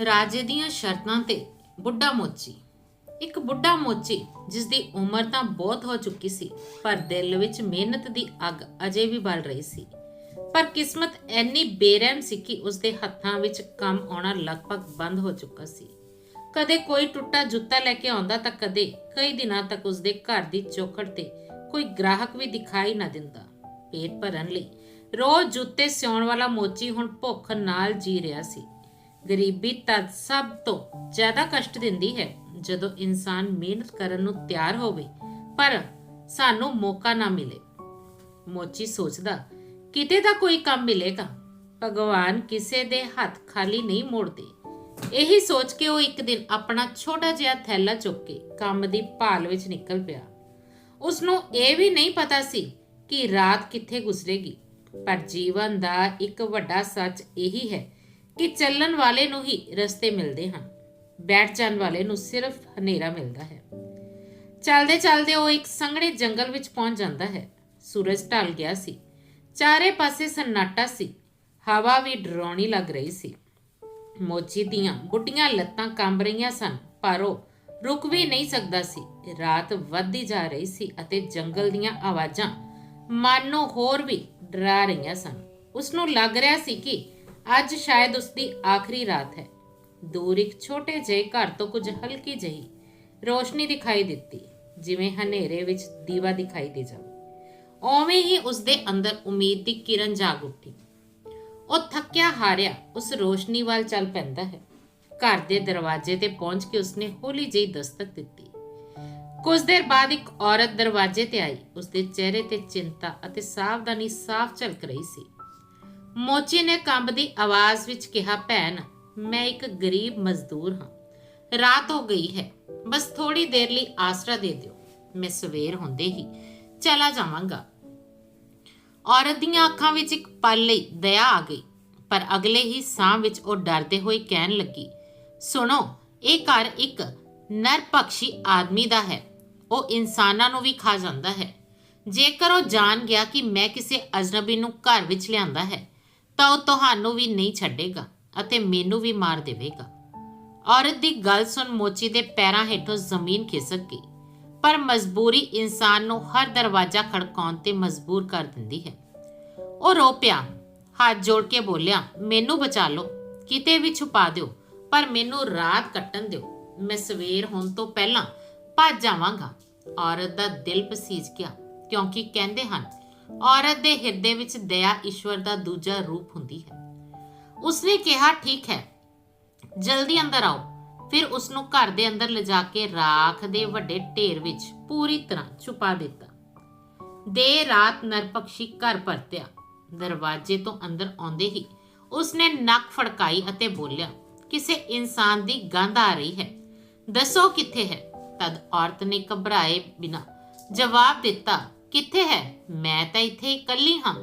ਰਾਜੇ ਦੀਆਂ ਸ਼ਰਤਾਂ ਤੇ ਬੁੱਢਾ ਮੋਚੀ। ਇੱਕ ਬੁੱਢਾ ਮੋਚੀ ਜਿਸ ਦੀ ਉਮਰ ਤਾਂ ਬਹੁਤ ਹੋ ਚੁੱਕੀ ਸੀ, ਪਰ ਦਿਲ ਵਿੱਚ ਮਿਹਨਤ ਦੀ ਅੱਗ ਅਜੇ ਵੀ ਬਲ ਰਹੀ ਸੀ। ਪਰ ਕਿਸਮਤ ਐਨੀ ਬੇਰਹਿਮ ਸੀ ਕਿ ਉਸ ਦੇ ਹੱਥਾਂ ਵਿੱਚ ਕੰਮ ਆਉਣਾ ਲਗਭਗ ਬੰਦ ਹੋ ਚੁੱਕਾ ਸੀ। ਕਦੇ ਕੋਈ ਟੁੱਟਾ ਜੁੱਤਾ ਲੈ ਕੇ ਆਉਂਦਾ ਤਾਂ ਕਦੇ ਕਈ ਦਿਨਾਂ ਤੱਕ ਉਸ ਦੇ ਘਰ ਦੀ ਚੌਖੜ ਤੇ ਕੋਈ ਗ੍ਰਾਹਕ ਵੀ ਦਿਖਾਈ ਨਾ ਦਿੰਦਾ। ਪੇਟ ਭਰਨ ਲਈ ਰੋਜ਼ ਜੁੱਤੇ ਸਿਉਣ ਵਾਲਾ ਮੋਚੀ ਹੁਣ ਭੁੱਖ ਨਾਲ ਜੀ ਰਿਹਾ ਸੀ। ਗਰੀਬੀ ਤਦ ਸਭ ਤੋਂ ਜ਼ਿਆਦਾ ਕਸ਼ਟ ਦਿੰਦੀ ਹੈ ਜਦੋਂ ਇਨਸਾਨ ਮਿਹਨਤ ਕਰਨ ਨੂੰ ਤਿਆਰ ਹੋਵੇ, ਪਰ ਸਾਨੂੰ ਮੌਕਾ ਨਾ ਮਿਲੇ। ਮੋਚੀ ਸੋਚਦਾ, ਕਿਤੇ ਦਾ ਕੋਈ ਕੰਮ ਮਿਲੇਗਾ। ਭਗਵਾਨ ਕਿਸੇ ਦੇ ਹੱਥ ਖਾਲੀ ਨਹੀਂ ਮੋੜਦੇ। ਇਹੀ ਸੋਚ ਕੇ ਉਹ ਇੱਕ ਦਿਨ ਆਪਣਾ ਛੋਟਾ ਜਿਹਾ ਥੈਲਾ ਚੁੱਕ ਕੇ ਕੰਮ ਦੀ ਭਾਲ ਵਿੱਚ ਨਿਕਲ ਪਿਆ। ਉਸ ਨੂੰ ਇਹ ਵੀ ਨਹੀਂ ਪਤਾ ਸੀ ਕਿ ਰਾਤ ਕਿੱਥੇ ਗੁਜ਼ਰੇਗੀ, ਪਰ ਜੀਵਨ ਦਾ ਇੱਕ ਵੱਡਾ ਸੱਚ ਇਹੀ ਹੈ ਕਿ ਚੱਲਣ ਵਾਲੇ ਨੂੰ ਹੀ ਰਸਤੇ ਮਿਲਦੇ ਹਨ। ਬੈਠ ਜਾਣ ਵਾਲੇ ਨੂੰ ਸਿਰਫ ਹਨੇਰਾ ਮਿਲਦਾ ਹੈ। ਚੱਲਦੇ ਚਲਦੇ ਉਹ ਇੱਕ ਸੰਘਣੇ ਜੰਗਲ ਵਿੱਚ ਪਹੁੰਚ ਜਾਂਦਾ ਹੈ। ਸੂਰਜ ਢਲ ਗਿਆ ਸੀ। ਚਾਰੇ ਪਾਸੇ ਸਨਾਟਾ ਸੀ। ਹਵਾ ਵੀ ਡਰਾਉਣੀ ਲੱਗ ਰਹੀ ਸੀ। ਮੋਚੀ ਦੀਆਂ ਬੁੱਢੀਆਂ ਲੱਤਾਂ ਕੰਬ ਰਹੀਆਂ ਸਨ, ਪਰ ਉਹ ਰੁਕ ਵੀ ਨਹੀਂ ਸਕਦਾ ਸੀ। ਰਾਤ ਵੱਧਦੀ ਜਾ ਰਹੀ ਸੀ ਅਤੇ ਜੰਗਲ ਦੀਆਂ ਆਵਾਜ਼ਾਂ ਮਨ ਨੂੰ ਹੋਰ ਵੀ ਡਰਾ ਰਹੀਆਂ ਸਨ। ਉਸ ਨੂੰ ਲੱਗ ਰਿਹਾ ਸੀ ਕਿ ਅੱਜ ਸ਼ਾਇਦ ਉਸ ਦੀ ਆਖਰੀ ਰਾਤ ਹੈ। ਦੂਰ ਇੱਕ ਛੋਟੇ ਜਿਹੇ ਘਰ ਤੋਂ ਕੁਝ ਹਲਕੀ ਜਿਹੀ ਰੋਸ਼ਨੀ ਦਿਖਾਈ ਦਿੱਤੀ, ਜਿਵੇਂ ਹਨੇਰੇ ਵਿੱਚ ਦੀਵਾ ਦਿਖਾਈ ਦੇ ਜਾਵੇ। ਉਵੇਂ ਹੀ ਉਸ ਦੇ ਅੰਦਰ ਉਮੀਦ ਦੀ ਕਿਰਨ ਜਾਗ ਉੱਠੀ। ਉਹ ਥੱਕਿਆ ਹਾਰਿਆ ਉਸ ਰੋਸ਼ਨੀ ਵੱਲ ਚੱਲ ਪੈਂਦਾ ਹੈ। ਘਰ ਦੇ ਦਰਵਾਜ਼ੇ ਤੇ ਪਹੁੰਚ ਕੇ ਉਸਨੇ ਹੌਲੀ ਜਿਹੀ ਦਸਤਕ ਦਿੱਤੀ। ਕੁਝ ਦੇਰ ਬਾਅਦ ਇੱਕ ਔਰਤ ਦਰਵਾਜ਼ੇ ਤੇ ਆਈ। ਉਸਦੇ ਚਿਹਰੇ ਤੇ ਚਿੰਤਾ ਅਤੇ ਸਾਵਧਾਨੀ ਸਾਫ਼ ਝਲਕ ਰਹੀ ਸੀ। ਮੋਚੀ ਨੇ ਕੰਬਦੀ ਆਵਾਜ਼ ਵਿੱਚ ਕਿਹਾ, ਭੈਣ, ਮੈਂ ਇੱਕ ਗਰੀਬ ਮਜ਼ਦੂਰ ਹਾਂ। ਰਾਤ ਹੋ ਗਈ ਹੈ। ਬਸ ਥੋੜੀ ਦੇਰ ਲਈ ਆਸਰਾ ਦੇ ਦਿਓ। ਮੈਂ ਸਵੇਰ ਹੁੰਦੇ ਹੀ ਚਲਾ ਜਾਵਾਂਗਾ। ਔਰਤ ਦੀਆਂ ਅੱਖਾਂ ਵਿੱਚ ਇੱਕ ਪਲ ਲਈ ਦਇਆ ਆ ਗਈ, ਪਰ ਅਗਲੇ ਹੀ ਸਾਹ ਵਿੱਚ ਉਹ ਡਰਦੇ ਹੋਏ ਕਹਿਣ ਲੱਗੀ, ਸੁਣੋ, ਇਹ ਘਰ ਇੱਕ ਨਰਪਖਸ਼ੀ ਆਦਮੀ ਦਾ ਹੈ। ਉਹ ਇਨਸਾਨਾਂ ਨੂੰ ਵੀ ਖਾ ਜਾਂਦਾ ਹੈ। ਜੇਕਰ ਉਹ ਜਾਣ ਗਿਆ ਕਿ ਮੈਂ ਕਿਸੇ ਅਜਨਬੀ ਨੂੰ ਘਰ ਵਿੱਚ ਲਿਆਂਦਾ ਹੈ ਤਾਂ ਉਹ ਤੁਹਾਨੂੰ ਵੀ ਨਹੀਂ ਛੱਡੇਗਾ ਅਤੇ ਮੈਨੂੰ ਵੀ ਮਾਰ ਦੇਵੇਗਾ। ਔਰਤ ਦੀ ਗੱਲ ਸੁਣ ਮੋਚੀ ਦੇ ਪੈਰਾਂ ਹੇਠੋਂ ਜ਼ਮੀਨ ਖਿਸਕ ਗਈ। ਪਰ ਮਜਬੂਰੀ ਇਨਸਾਨ ਨੂੰ ਹਰ ਦਰਵਾਜ਼ਾ ਖੜਕਾਉਣ ਤੇ ਮਜਬੂਰ ਕਰ ਦਿੰਦੀ ਹੈ। ਉਹ ਰੋ ਪਿਆ, ਹੱਥ ਜੋੜ ਕੇ ਬੋਲਿਆ, ਮੈਨੂੰ ਬਚਾ ਲਓ, ਕਿਤੇ ਵੀ ਛੁਪਾ ਦਿਓ, ਪਰ ਮੈਨੂੰ ਰਾਤ ਕੱਟਣ ਦਿਓ। ਮੈਂ ਸਵੇਰ ਹੋਣ ਤੋਂ ਪਹਿਲਾਂ ਭੱਜ ਜਾਵਾਂਗਾ। ਔਰਤ ਦਾ ਦਿਲ ਪਸੀਜ ਗਿਆ, ਕਿਉਂਕਿ ਕਹਿੰਦੇ ਹਨ ਔਰਤ ਦੇ ਹਿਰਦੇ ਵਿੱਚ ਦਇਆ ਈਸ਼ਵਰ ਦਾ ਦੂਜਾ ਰੂਪ ਹੁੰਦੀ ਹੈ। ਉਸਨੇ ਕਿਹਾ, ਠੀਕ ਹੈ, ਜਲਦੀ ਅੰਦਰ ਆਓ। ਫਿਰ ਉਸ ਨੂੰ ਘਰ ਦੇ ਅੰਦਰ ਲਿਜਾ ਕੇ ਰਾਖ ਦੇ ਵੱਡੇ ਢੇਰ ਵਿੱਚ ਪੂਰੀ ਤਰ੍ਹਾਂ ਛੁਪਾ ਦਿੱਤਾ। ਦੇ ਰਾਤ ਨਰਪਖਸ਼ੀ ਘਰ ਪਰਤਿਆ। ਦਰਵਾਜ਼ੇ ਤੋਂ ਅੰਦਰ ਆਉਂਦੇ ਹੀ ਉਸਨੇ ਨੱਕ ਫੜਕਾਈ ਅਤੇ ਬੋਲਿਆ, ਕਿਸੇ ਇਨਸਾਨ ਦੀ ਗੰਧ ਆ ਰਹੀ ਹੈ। ਦੱਸੋ ਕਿੱਥੇ ਹੈ? ਤਦ ਔਰਤ ਨੇ ਘਬਰਾਏ ਬਿਨਾ ਜਵਾਬ ਦਿੱਤਾ ਕਿੱਥੇ ਹੈ? ਮੈਂ ਤਾਂ ਇੱਥੇ ਇਕੱਲੀ ਹਾਂ।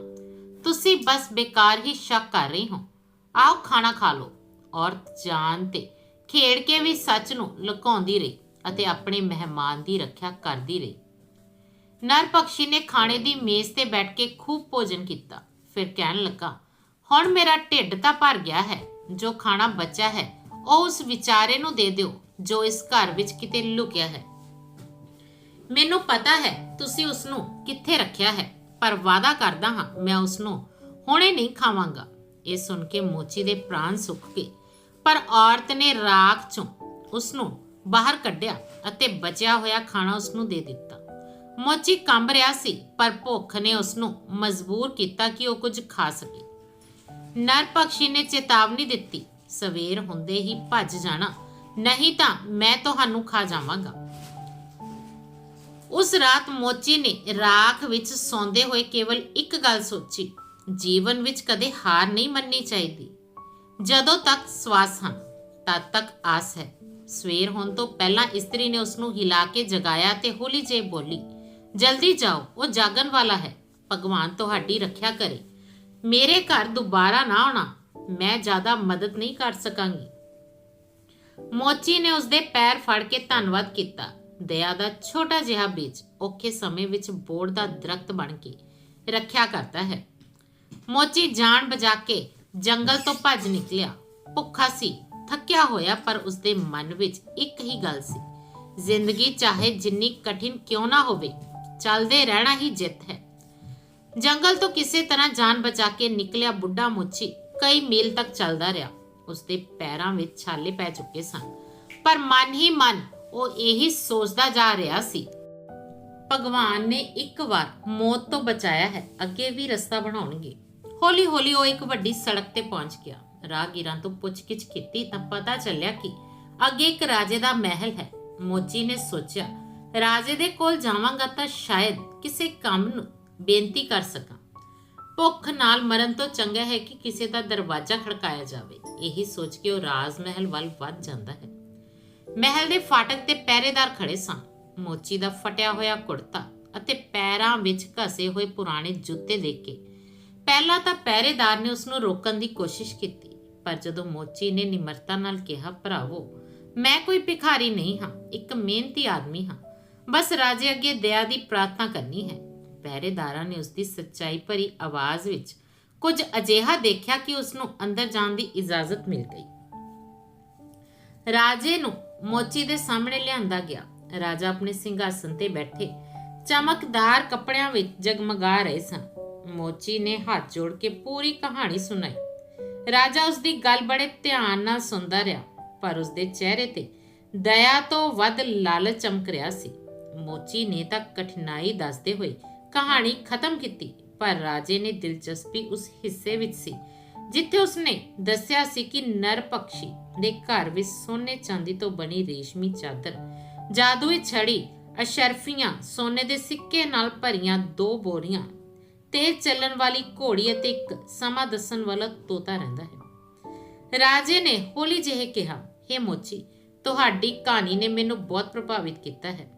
ਤੁਸੀਂ ਬਸ ਬੇਕਾਰ ਹੀ ਸ਼ੱਕ ਕਰ ਰਹੀ ਹੋ। ਆਓ ਖਾਣਾ ਖਾ ਲਓ। ਔਰਤ ਜਾਨ ਤੇ ਖੇੜ ਕੇ ਵੀ ਸੱਚ ਨੂੰ ਲੁਕਾਉਂਦੀ ਰਹੀ ਅਤੇ ਆਪਣੇ ਮਹਿਮਾਨ ਦੀ ਰੱਖਿਆ ਕਰਦੀ ਰਹੀ। ਨਰ ਪਕਸ਼ੀ ਨੇ ਖਾਣੇ ਦੀ ਮੇਜ਼ ਤੇ ਬੈਠ ਕੇ ਖੂਬ ਭੋਜਨ ਕੀਤਾ। ਫਿਰ ਕਹਿਣ ਲੱਗਾ, ਹੁਣ ਮੇਰਾ ਢਿੱਡ ਤਾਂ ਭਰ ਗਿਆ ਹੈ। ਜੋ ਖਾਣਾ ਬਚਿਆ ਹੈ, ਉਹ ਉਸ ਵਿਚਾਰੇ ਨੂੰ ਦੇ ਦਿਓ, ਜੋ ਇਸ ਘਰ ਵਿੱਚ ਕਿਤੇ ਲੁਕਿਆ ਹੈ। ਮੈਨੂੰ ਪਤਾ ਹੈ ਤੁਸੀਂ ਉਸ ਨੂੰ ਕਿੱਥੇ ਰੱਖਿਆ ਹੈ, ਪਰ ਵਾਅਦਾ ਕਰਦਾ ਹਾਂ ਮੈਂ ਉਸ ਨੂੰ ਹੁਣੇ ਨਹੀਂ ਖਾਵਾਂਗਾ। ਇਹ ਸੁਣ ਕੇ ਮੋਚੀ ਦੇ ਪ੍ਰਾਣ ਸੁੱਕ ਗਏ, ਪਰ ਔਰਤ ਨੇ ਰਾਖ ਚੋਂ ਉਸ ਨੂੰ ਬਾਹਰ ਕੱਢਿਆ ਅਤੇ ਬਚਿਆ ਹੋਇਆ ਖਾਣਾ ਉਸ ਨੂੰ ਦੇ ਦਿੱਤਾ। ਮੋਚੀ ਕੰਬ ਰਿਹਾ ਸੀ, ਪਰ ਭੁੱਖ ਨੇ ਉਸ ਨੂੰ ਮਜਬੂਰ ਕੀਤਾ ਕਿ ਉਹ ਕੁਝ ਖਾ ਸਕੇ। ਨਰ ਪਕਸ਼ੀ ਨੇ ਚੇਤਾਵਨੀ ਦਿੱਤੀ, ਸਵੇਰ ਹੁੰਦੇ ਹੀ ਭੱਜ ਜਾਣਾ, ਨਹੀਂ ਤਾਂ ਮੈਂ ਤੁਹਾਨੂੰ ਖਾ ਜਾਵਾਂਗਾ। ਉਸ ਰਾਤ ਮੋਚੀ ਨੇ ਰਾਖ ਵਿੱਚ ਸੌਂਦੇ ਹੋਏ ਕੇਵਲ ਇੱਕ ਗੱਲ ਸੋਚੀ, ਜੀਵਨ ਵਿੱਚ ਕਦੇ ਹਾਰ ਨਹੀਂ ਮੰਨਣੀ ਚਾਹੀਦੀ। ਜਦੋਂ ਤੱਕ ਸਵਾਸ ਹਨ ਤਦ ਤੱਕ ਆਸ ਹੈ। ਸਵੇਰ ਹੋਣ ਤੋਂ ਪਹਿਲਾਂ ਇਸਤਰੀ ਨੇ ਉਸ ਨੂੰ ਹਿਲਾ ਕੇ ਜਗਾਇਆ ਤੇ ਹੌਲੀ ਜਿਹੀ ਬੋਲੀ, ਜਲਦੀ ਜਾਓ, ਉਹ ਜਾਗਣ ਵਾਲਾ ਹੈ। ਭਗਵਾਨ ਤੁਹਾਡੀ ਰੱਖਿਆ ਕਰੇ। ਮੇਰੇ ਘਰ ਦੁਬਾਰਾ ਨਾ ਆਉਣਾ, ਮੈਂ ਜ਼ਿਆਦਾ ਮਦਦ ਨਹੀਂ ਕਰ ਸਕਾਂਗੀ। ਮੋਚੀ ਨੇ ਉਸਦੇ ਪੈਰ ਫੜ ਕੇ ਧੰਨਵਾਦ ਕੀਤਾ। ਦਇਆ ਦਾ ਛੋਟਾ ਜਿਹਾ ਬੀਜ ਔਖੇ ਸਮੇਂ ਵਿੱਚ ਬੋੜ ਦਾ ਦਰਖਤ ਬਣ ਕੇ ਰੱਖਿਆ ਕਰਦਾ ਹੈ। ਮੋਚੀ ਜਾਨ ਬਜਾ ਕੇ ਜੰਗਲ ਤੋਂ ਭੱਜ ਨਿਕਲਿਆ। ਭੁੱਖਾ ਸੀ, ਥੱਕਿਆ ਹੋਇਆ, ਪਰ ਉਸਦੇ ਮਨ ਵਿੱਚ ਇੱਕ ਹੀ ਗੱਲ ਸੀ। ਜ਼ਿੰਦਗੀ ਚਾਹੇ ਜਿੰਨੀ ਕਠਿਨ ਕਿਉਂ ਨਾ ਹੋਵੇ, ਚੱਲਦੇ ਰਹਿਣਾ ਹੀ ਜਿੱਤ ਹੈ। ਜੰਗਲ ਤੋਂ ਕਿਸੇ ਤਰ੍ਹਾਂ ਜਾਨ ਬਚਾ ਕੇ ਨਿਕਲਿਆ ਬੁੱਢਾ ਮੋਚੀ ਕਈ ਮੀਲ ਤੱਕ ਚੱਲਦਾ ਰਿਹਾ। ਉਸਦੇ ਪੈਰਾਂ ਵਿੱਚ ਛਾਲੇ ਪੈ ਚੁੱਕੇ ਸਨ। ਪਰ ਮਨ ਹੀ ਮਨ ਉਹ ਇਹੀ ਸੋਚਦਾ ਜਾ ਰਿਹਾ ਸੀ। ਭਗਵਾਨ ਨੇ ਇੱਕ ਵਾਰ ਮੌਤ ਤੋਂ ਬਚਾਇਆ ਹੈ, ਅੱਗੇ ਵੀ ਰਸਤਾ ਬਣਾਉਣਗੇ। ਹੌਲੀ ਹੌਲੀ ਉਹ ਇੱਕ ਵੱਡੀ ਸੜਕ ਤੇ ਪਹੁੰਚ ਗਿਆ। ਰਾਹਗੀਰਾਂ ਤੋਂ ਪੁੱਛਗਿੱਛ ਕੀਤੀ ਤਾਂ ਪਤਾ ਚੱਲਿਆ ਕਿ ਅੱਗੇ ਇੱਕ ਰਾਜੇ ਦਾ ਮਹਿਲ ਹੈ। ਮੋਚੀ ਨੇ ਸੋਚਿਆ, ਰਾਜੇ ਦੇ ਕੋਲ ਜਾਵਾਂਗਾ ਤਾਂ ਸ਼ਾਇਦ ਕਿਸੇ ਕੰਮ ਨੂੰ ਬੇਨਤੀ ਕਰ ਸਕਾਂ। ਭੁੱਖ ਨਾਲ ਮਰਨ ਤੋਂ ਚੰਗਾ ਹੈ ਕਿ ਕਿਸੇ ਦਾ ਦਰਵਾਜ਼ਾ ਖੜਕਾਇਆ ਜਾਵੇ। ਇਹੀ ਸੋਚ ਕੇ ਉਹ ਰਾਜ ਮਹਿਲ ਵੱਲ ਵੱਧ ਜਾਂਦਾ ਹੈ। ਮਹਿਲ ਦੇ ਫਾਟਕ ਤੇ ਪਹਿਰੇਦਾਰ ਖੜੇ ਸਨ। ਮੋਚੀ ਦਾ ਫਟਿਆ ਹੋਇਆ ਕੁੜਤਾ ਅਤੇ ਪੈਰਾਂ ਵਿੱਚ ਘਸੇ ਹੋਏ ਪੁਰਾਣੇ ਜੁੱਤੇ ਦੇਖ ਕੇ ਪਹਿਲਾਂ ਤਾਂ ਪਹਿਰੇਦਾਰ ਨੇ ਉਸ ਨੂੰ ਰੋਕਣ ਦੀ ਕੋਸ਼ਿਸ਼ ਕੀਤੀ, ਪਰ ਜਦੋਂ ਮੋਚੀ ਨੇ ਨਿਮਰਤਾ ਨਾਲ ਕਿਹਾ, ਭਰਾਵੋ, ਮੈਂ ਕੋਈ ਭਿਖਾਰੀ ਨਹੀਂ ਹਾਂ, ਇੱਕ ਮਿਹਨਤੀ ਆਦਮੀ ਹਾਂ, ਬਸ ਰਾਜੇ ਅੱਗੇ ਦਇਆ ਦੀ ਪ੍ਰਾਰਥਨਾ ਕਰਨੀ ਹੈ। ਪਹਿਰੇਦਾਰਾਂ ਨੇ ਉਸ ਦੀ ਸੱਚਾਈ ਭਰੀ ਆਵਾਜ਼ ਵਿੱਚ ਕੁਝ ਅਜਿਹਾ ਦੇਖਿਆ ਕਿ ਉਸ ਨੂੰ ਅੰਦਰ ਜਾਣ ਦੀ ਇਜਾਜ਼ਤ ਮਿਲ ਗਈ। ਰਾਜੇ ਨੂੰ ਮੋਚੀ ਦੇ ਸਾਹਮਣੇ ਲਿਆਂਦਾ ਗਿਆ। ਰਾਜਾ ਆਪਣੇ ਸਿੰਘਾਸਨ ਤੇ ਬੈਠੇ। ਚਮਕਦਾਰ ਕੱਪੜਿਆਂ ਵਿੱਚ ਜਗਮਗਾ ਰਹੇ ਸਨ। ਮੋਚੀ ਨੇ ਹੱਥ ਜੋੜ ਕੇ ਪੂਰੀ ਕਹਾਣੀ ਸੁਣਾਈ। ਰਾਜਾ ਉਸ ਦੀ ਗੱਲ ਬੜੇ ਧਿਆਨ ਨਾਲ ਸੁਣਦਾ ਰਿਹਾ, ਪਰ ਉਸ ਦੇ ਚਿਹਰੇ ਤੇ ਦਇਆ ਤੋਂ ਵੱਧ ਲਾਲਚ ਚਮਕ ਰਿਹਾ ਸੀ। ਮੋਚੀ ਨੇ ਤਾਂ ਕਠਿਨਾਈ ਦੱਸਦੇ ਹੋਏ ਕਹਾਣੀ ਖਤਮ ਕੀਤੀ, ਪਰ ਰਾਜੇ ਨੇ ਦਿਲਚਸਪੀ ਉਸ ਹਿੱਸੇ ਵਿੱਚ ਸੀ। ਜਿੱਥੇ ਉਸਨੇ ਦੱਸਿਆ ਸੀ ਕਿ ਨਰ ਪਕਸ਼ੀ ਦੇ ਘਰ ਵਿੱਚ ਸੋਨੇ ਚਾਂਦੀ ਤੋਂ ਬਣੀ ਰੇਸ਼ਮੀ ਚਾਦਰ, ਜਾਦੂਈ ਛੜੀ, ਅਸ਼ਰਫੀਆਂ, ਸੋਨੇ ਦੇ ਸਿੱਕੇ ਨਾਲ ਭਰੀਆਂ ਦੋ ਬੋਰੀਆਂ ਤੇਜ਼ ਚੱਲਣ ਵਾਲੀ ਘੋੜੀ ਅਤੇ ਇੱਕ ਸਮਾਂ ਦੱਸਣ ਵਾਲਾ ਤੋਤਾ ਰਹਿੰਦਾ ਹੈ। ਰਾਜੇ ਨੇ ਹੌਲੀ ਜਿਹੇ ਕਿਹਾ हे ਮੋਚੀ, ਤੁਹਾਡੀ ਕਹਾਣੀ ਨੇ ਮੈਨੂੰ ਬਹੁਤ ਪ੍ਰਭਾਵਿਤ ਕੀਤਾ ਹੈ।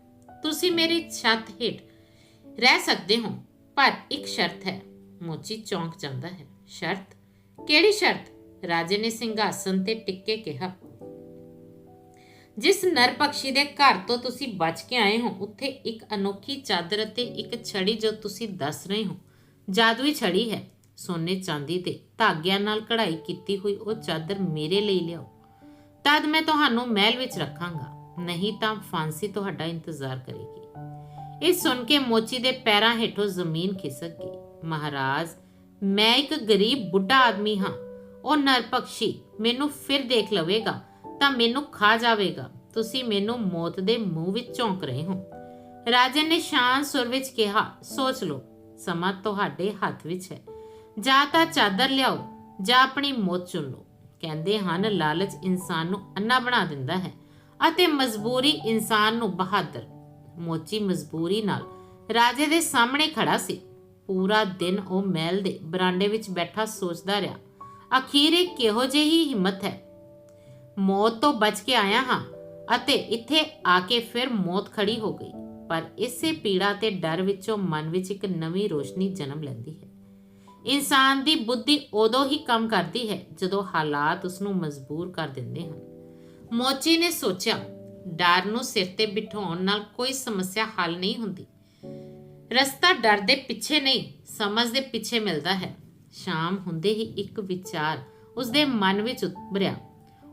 ਤੁਸੀਂ ਮੇਰੀ ਛੱਤ ਹੇਠ ਰਹਿ ਸਕਦੇ ਹੋ, ਪਰ ਇੱਕ ਸ਼ਰਤ ਹੈ, ਮੋਚੀ ਚੌਂਕ ਜਾਂਦਾ ਹੈ। ਸ਼ਰਤ ਕਿਹੜੀ ਸ਼ਰਤ? ਰਾਜੇ ਨੇ ਸਿੰਘਾਸਨ ਤੇ ਟਿੱਕੇ ਕਿਹਾ। ਜਿਸ ਨਰ ਦੇ ਘਰ ਤੋਂ ਤੁਸੀਂ ਬਚ ਕੇ ਆਏ ਹੋ, ਉੱਥੇ ਇੱਕ ਅਨੋਖੀ ਚਾਦਰ ਅਤੇ ਇੱਕ ਛੜੀ ਜੋ ਤੁਸੀਂ ਦੱਸ ਰਹੇ ਹੋ, ਜਾਦੂਈ ਛੜੀ ਹੈ। ਸੋਨੇ ਚਾਂਦੀ ਤੇ ਧਾਗਿਆਂ ਨਾਲ ਕਢਾਈ ਕੀਤੀ ਹੋਈ ਉਹ ਚਾਦਰ ਮੇਰੇ ਲਈ ਲਿਆਓ। ਤਦ ਮੈਂ ਤੁਹਾਨੂੰ ਮਹਿਲ ਵਿੱਚ ਰੱਖਾਂਗਾ, ਨਹੀਂ ਤਾਂ ਫਾਂਸੀ ਤੁਹਾਡਾ ਇੰਤਜ਼ਾਰ ਕਰੇਗੀ। ਇਹ ਸੁਣ ਕੇ ਮੋਚੀ ਦੇ ਪੈਰਾਂ ਹੇਠੋਂ ਜ਼ਮੀਨ ਖਿਸਕ ਗਈ। ਮਹਾਰਾਜ ਮੈਂ ਇੱਕ ਗਰੀਬ ਬੁੱਢਾ ਆਦਮੀ ਹਾਂ। ਉਹ ਨਰਪਕਸ਼ੀ ਮੈਨੂੰ ਫਿਰ ਦੇਖ ਲਵੇਗਾ ਤਾਂ ਮੈਨੂੰ ਖਾ ਜਾਵੇਗਾ। ਤੁਸੀਂ ਮੈਨੂੰ ਮੌਤ ਦੇ ਮੂੰਹ ਵਿੱਚ ਝੋਂਕ ਰਹੇ ਹੋ। ਰਾਜੇ ਨੇ ਸ਼ਾਨ ਸੁਰ ਵਿੱਚ ਕਿਹਾ, ਸੋਚ ਲਓ, ਸਮਾਂ ਤੁਹਾਡੇ ਹੱਥ ਵਿੱਚ ਹੈ। ਜਾਂ ਤਾਂ ਚਾਦਰ ਲਿਆਓ, ਜਾਂ ਆਪਣੀ ਮੌਤ ਚੁਣ ਲਓ। ਕਹਿੰਦੇ ਹਨ, ਲਾਲਚ ਇਨਸਾਨ ਨੂੰ ਅੰਨਾ ਬਣਾ ਦਿੰਦਾ ਹੈ ਅਤੇ ਮਜਬੂਰੀ ਇਨਸਾਨ ਨੂੰ ਬਹਾਦਰ। ਮੋਚੀ ਮਜਬੂਰੀ ਨਾਲ ਰਾਜੇ ਦੇ ਸਾਹਮਣੇ ਖੜਾ ਸੀ। ਪੂਰਾ ਦਿਨ ਉਹ ਮਹਿਲ ਦੇ ਬਰਾਂਡੇ ਵਿੱਚ ਬੈਠਾ ਸੋਚਦਾ ਰਿਹਾ, ਅਖੀਰ ਇਹ ਕਿਹੋ ਜਿਹੀ ਹਿੰਮਤ ਹੈ? ਮੌਤ ਤੋਂ ਬਚ ਕੇ ਆਇਆ ਹਾਂ ਅਤੇ ਇੱਥੇ ਆ ਕੇ ਫਿਰ ਮੌਤ ਖੜੀ ਹੋ ਗਈ। ਪਰ ਇਸੇ ਪੀੜਾ ਤੇ ਡਰ ਵਿੱਚੋਂ ਮਨ ਵਿੱਚ ਇੱਕ ਨਵੀਂ ਰੋਸ਼ਨੀ ਜਨਮ ਲੈਂਦੀ ਹੈ। ਇਨਸਾਨ ਦੀ ਬੁੱਧੀ ਉਦੋਂ ਹੀ ਕੰਮ ਕਰਦੀ ਹੈ ਜਦੋਂ ਹਾਲਾਤ ਉਸ ਨੂੰ ਮਜਬੂਰ ਕਰ ਦਿੰਦੇ ਹਨ। ਮੋਚੀ ਨੇ ਸੋਚਿਆ, ਡਰ ਨੂੰ ਸਿਰ ਤੇ ਬਿਠਾਉਣ ਨਾਲ ਕੋਈ ਸਮੱਸਿਆ ਹੱਲ ਨਹੀਂ ਹੁੰਦੀ। ਰਸਤਾ ਡਰ ਦੇ ਪਿੱਛੇ ਨਹੀਂ, ਸਮਝ ਦੇ ਪਿੱਛੇ ਮਿਲਦਾ ਹੈ। ਸ਼ਾਮ ਹੁੰਦੇ ਹੀ ਇੱਕ ਵਿਚਾਰ ਉਸਦੇ ਮਨ ਵਿੱਚ ਉਭਰਿਆ।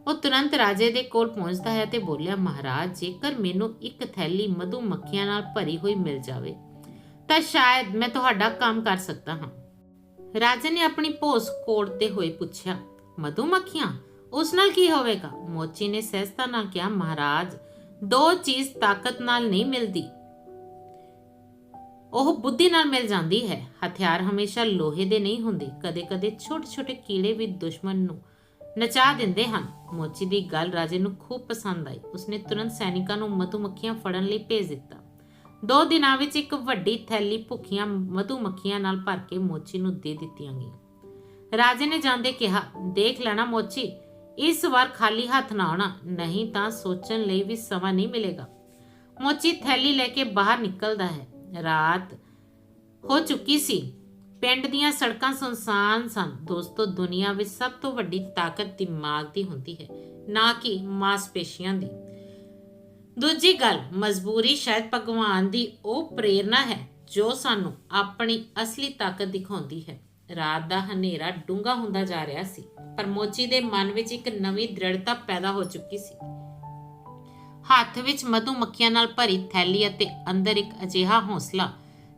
ਉਹ ਤੁਰੰਤ ਰਾਜੇ ਦੇ ਕੋਲ ਪਹੁੰਚਦਾ ਹੈ ਤੇ ਬੋਲਿਆ, ਮਹਾਰਾਜ, ਜੇਕਰ ਮੈਨੂੰ ਇੱਕ ਥੈਲੀ ਮਧੂ ਮੱਖੀਆਂ ਨਾਲ ਭਰੀ ਹੋਈ ਮਿਲ ਜਾਵੇ, ਤਾਂ ਸ਼ਾਇਦ ਮੈਂ ਤੁਹਾਡਾ ਕੰਮ ਕਰ ਸਕਦਾ ਹਾਂ। ਰਾਜੇ ਨੇ ਆਪਣੀ ਭੋਸ ਕੋੜਦੇ ਹੋਏ ਪੁੱਛਿਆ, ਮਧੂ ਮੱਖੀਆਂ? ਉਸ ਨਾਲ ਕੀ ਹੋਵੇਗਾ? ਮੋਚੀ ਨੇ ਸਹਿਜਤਾ ਨਾਲ ਕਿਹਾ, ਮਹਾਰਾਜ, ਦੋ ਚੀਜ਼ ਤਾਕਤ ਨਾਲ ਨਹੀਂ ਮਿਲਦੀ। ਉਹ ਬੁੱਧੀ ਨਾਲ ਮਿਲ ਜਾਂਦੀ ਹੈ। ਹਥਿਆਰ ਹਮੇਸ਼ਾ ਲੋਹੇ ਦੇ ਨਹੀਂ ਹੁੰਦੇ। ਕਦੇ-ਕਦੇ ਛੋਟੇ-ਛੋਟੇ ਕੀੜੇ ਵੀ ਦੁਸ਼ਮਣ ਨੂੰ ਨਚਾ ਦਿੰਦੇ ਹਨ। ਮੋਚੀ ਦੀ ਗੱਲ ਰਾਜੇ ਨੂੰ ਖੂਬ ਪਸੰਦ ਆਈ। ਉਸਨੇ ਤੁਰੰਤ ਸੈਨਿਕਾਂ ਨੂੰ ਮਧੂਮੱਖੀਆਂ ਫੜਨ ਲਈ ਭੇਜ ਦਿੱਤਾ। ਦੋ ਦਿਨਾਂ ਵਿੱਚ ਇੱਕ ਵੱਡੀ ਥੈਲੀ ਭੁੱਖੀਆਂ ਮਧੂਮੱਖੀਆਂ ਨਾਲ ਭਰ ਕੇ ਮੋਚੀ ਨੂੰ ਦੇ ਦਿੱਤੀਆਂ ਗਈਆਂ। ਰਾਜੇ ਨੇ ਜਾਂਦੇ ਕਿਹਾ, ਦੇਖ ਲੈਣਾ ਮੋਚੀ, ਇਸ ਵਾਰ ਖਾਲੀ ਹੱਥ ਨਾ ਆਉਣਾ, ਨਹੀਂ ਤਾਂ ਸੋਚਣ ਲਈ ਵੀ ਸਮਾਂ ਨਹੀਂ ਮਿਲੇਗਾ। ਮੋਚੀ ਥੈਲੀ ਲੈ ਕੇ ਬਾਹਰ ਨਿਕਲਦਾ ਹੈ। ਰਾਤ ਹੋ ਚੁੱਕੀ ਸੀ। ਪਿੰਡ ਦੀਆਂ ਸੜਕਾਂ ਸੁਨਸਾਨ ਸਨ। ਦੋਸਤੋ, ਦੁਨੀਆ ਵਿੱਚ ਸਭ ਤੋਂ ਵੱਡੀ ਤਾਕਤ ਦਿਮਾਗ ਦੀ ਹੁੰਦੀ ਹੈ, ਨਾ ਕਿ ਮਾਸਪੇਸ਼ੀਆਂ ਦੀ। ਦੂਜੀ ਗੱਲ, ਮਜਬੂਰੀ ਸ਼ਾਇਦ ਭਗਵਾਨ ਦੀ ਉਹ ਪ੍ਰੇਰਣਾ ਹੈ ਜੋ ਸਾਨੂੰ ਆਪਣੀ ਅਸਲੀ ਤਾਕਤ ਦਿਖਾਉਂਦੀ ਹੈ। ਰਾਤ ਦਾ ਹਨੇਰਾ ਡੂੰਘਾ ਹੁੰਦਾ ਜਾ ਰਿਹਾ ਸੀ, ਪਰ ਮੋਚੀ ਦੇ ਮਨ ਵਿੱਚ ਇੱਕ ਨਵੀਂ ਦ੍ਰਿੜਤਾ ਪੈਦਾ ਹੋ ਚੁੱਕੀ ਸੀ। ਹੱਥ ਵਿੱਚ ਮਧੂ ਮੱਖੀਆਂ ਨਾਲ ਭਰੀ ਥੈਲੀ ਅਤੇ ਅੰਦਰ ਇੱਕ ਅਜਿਹਾ ਹੌਸਲਾ,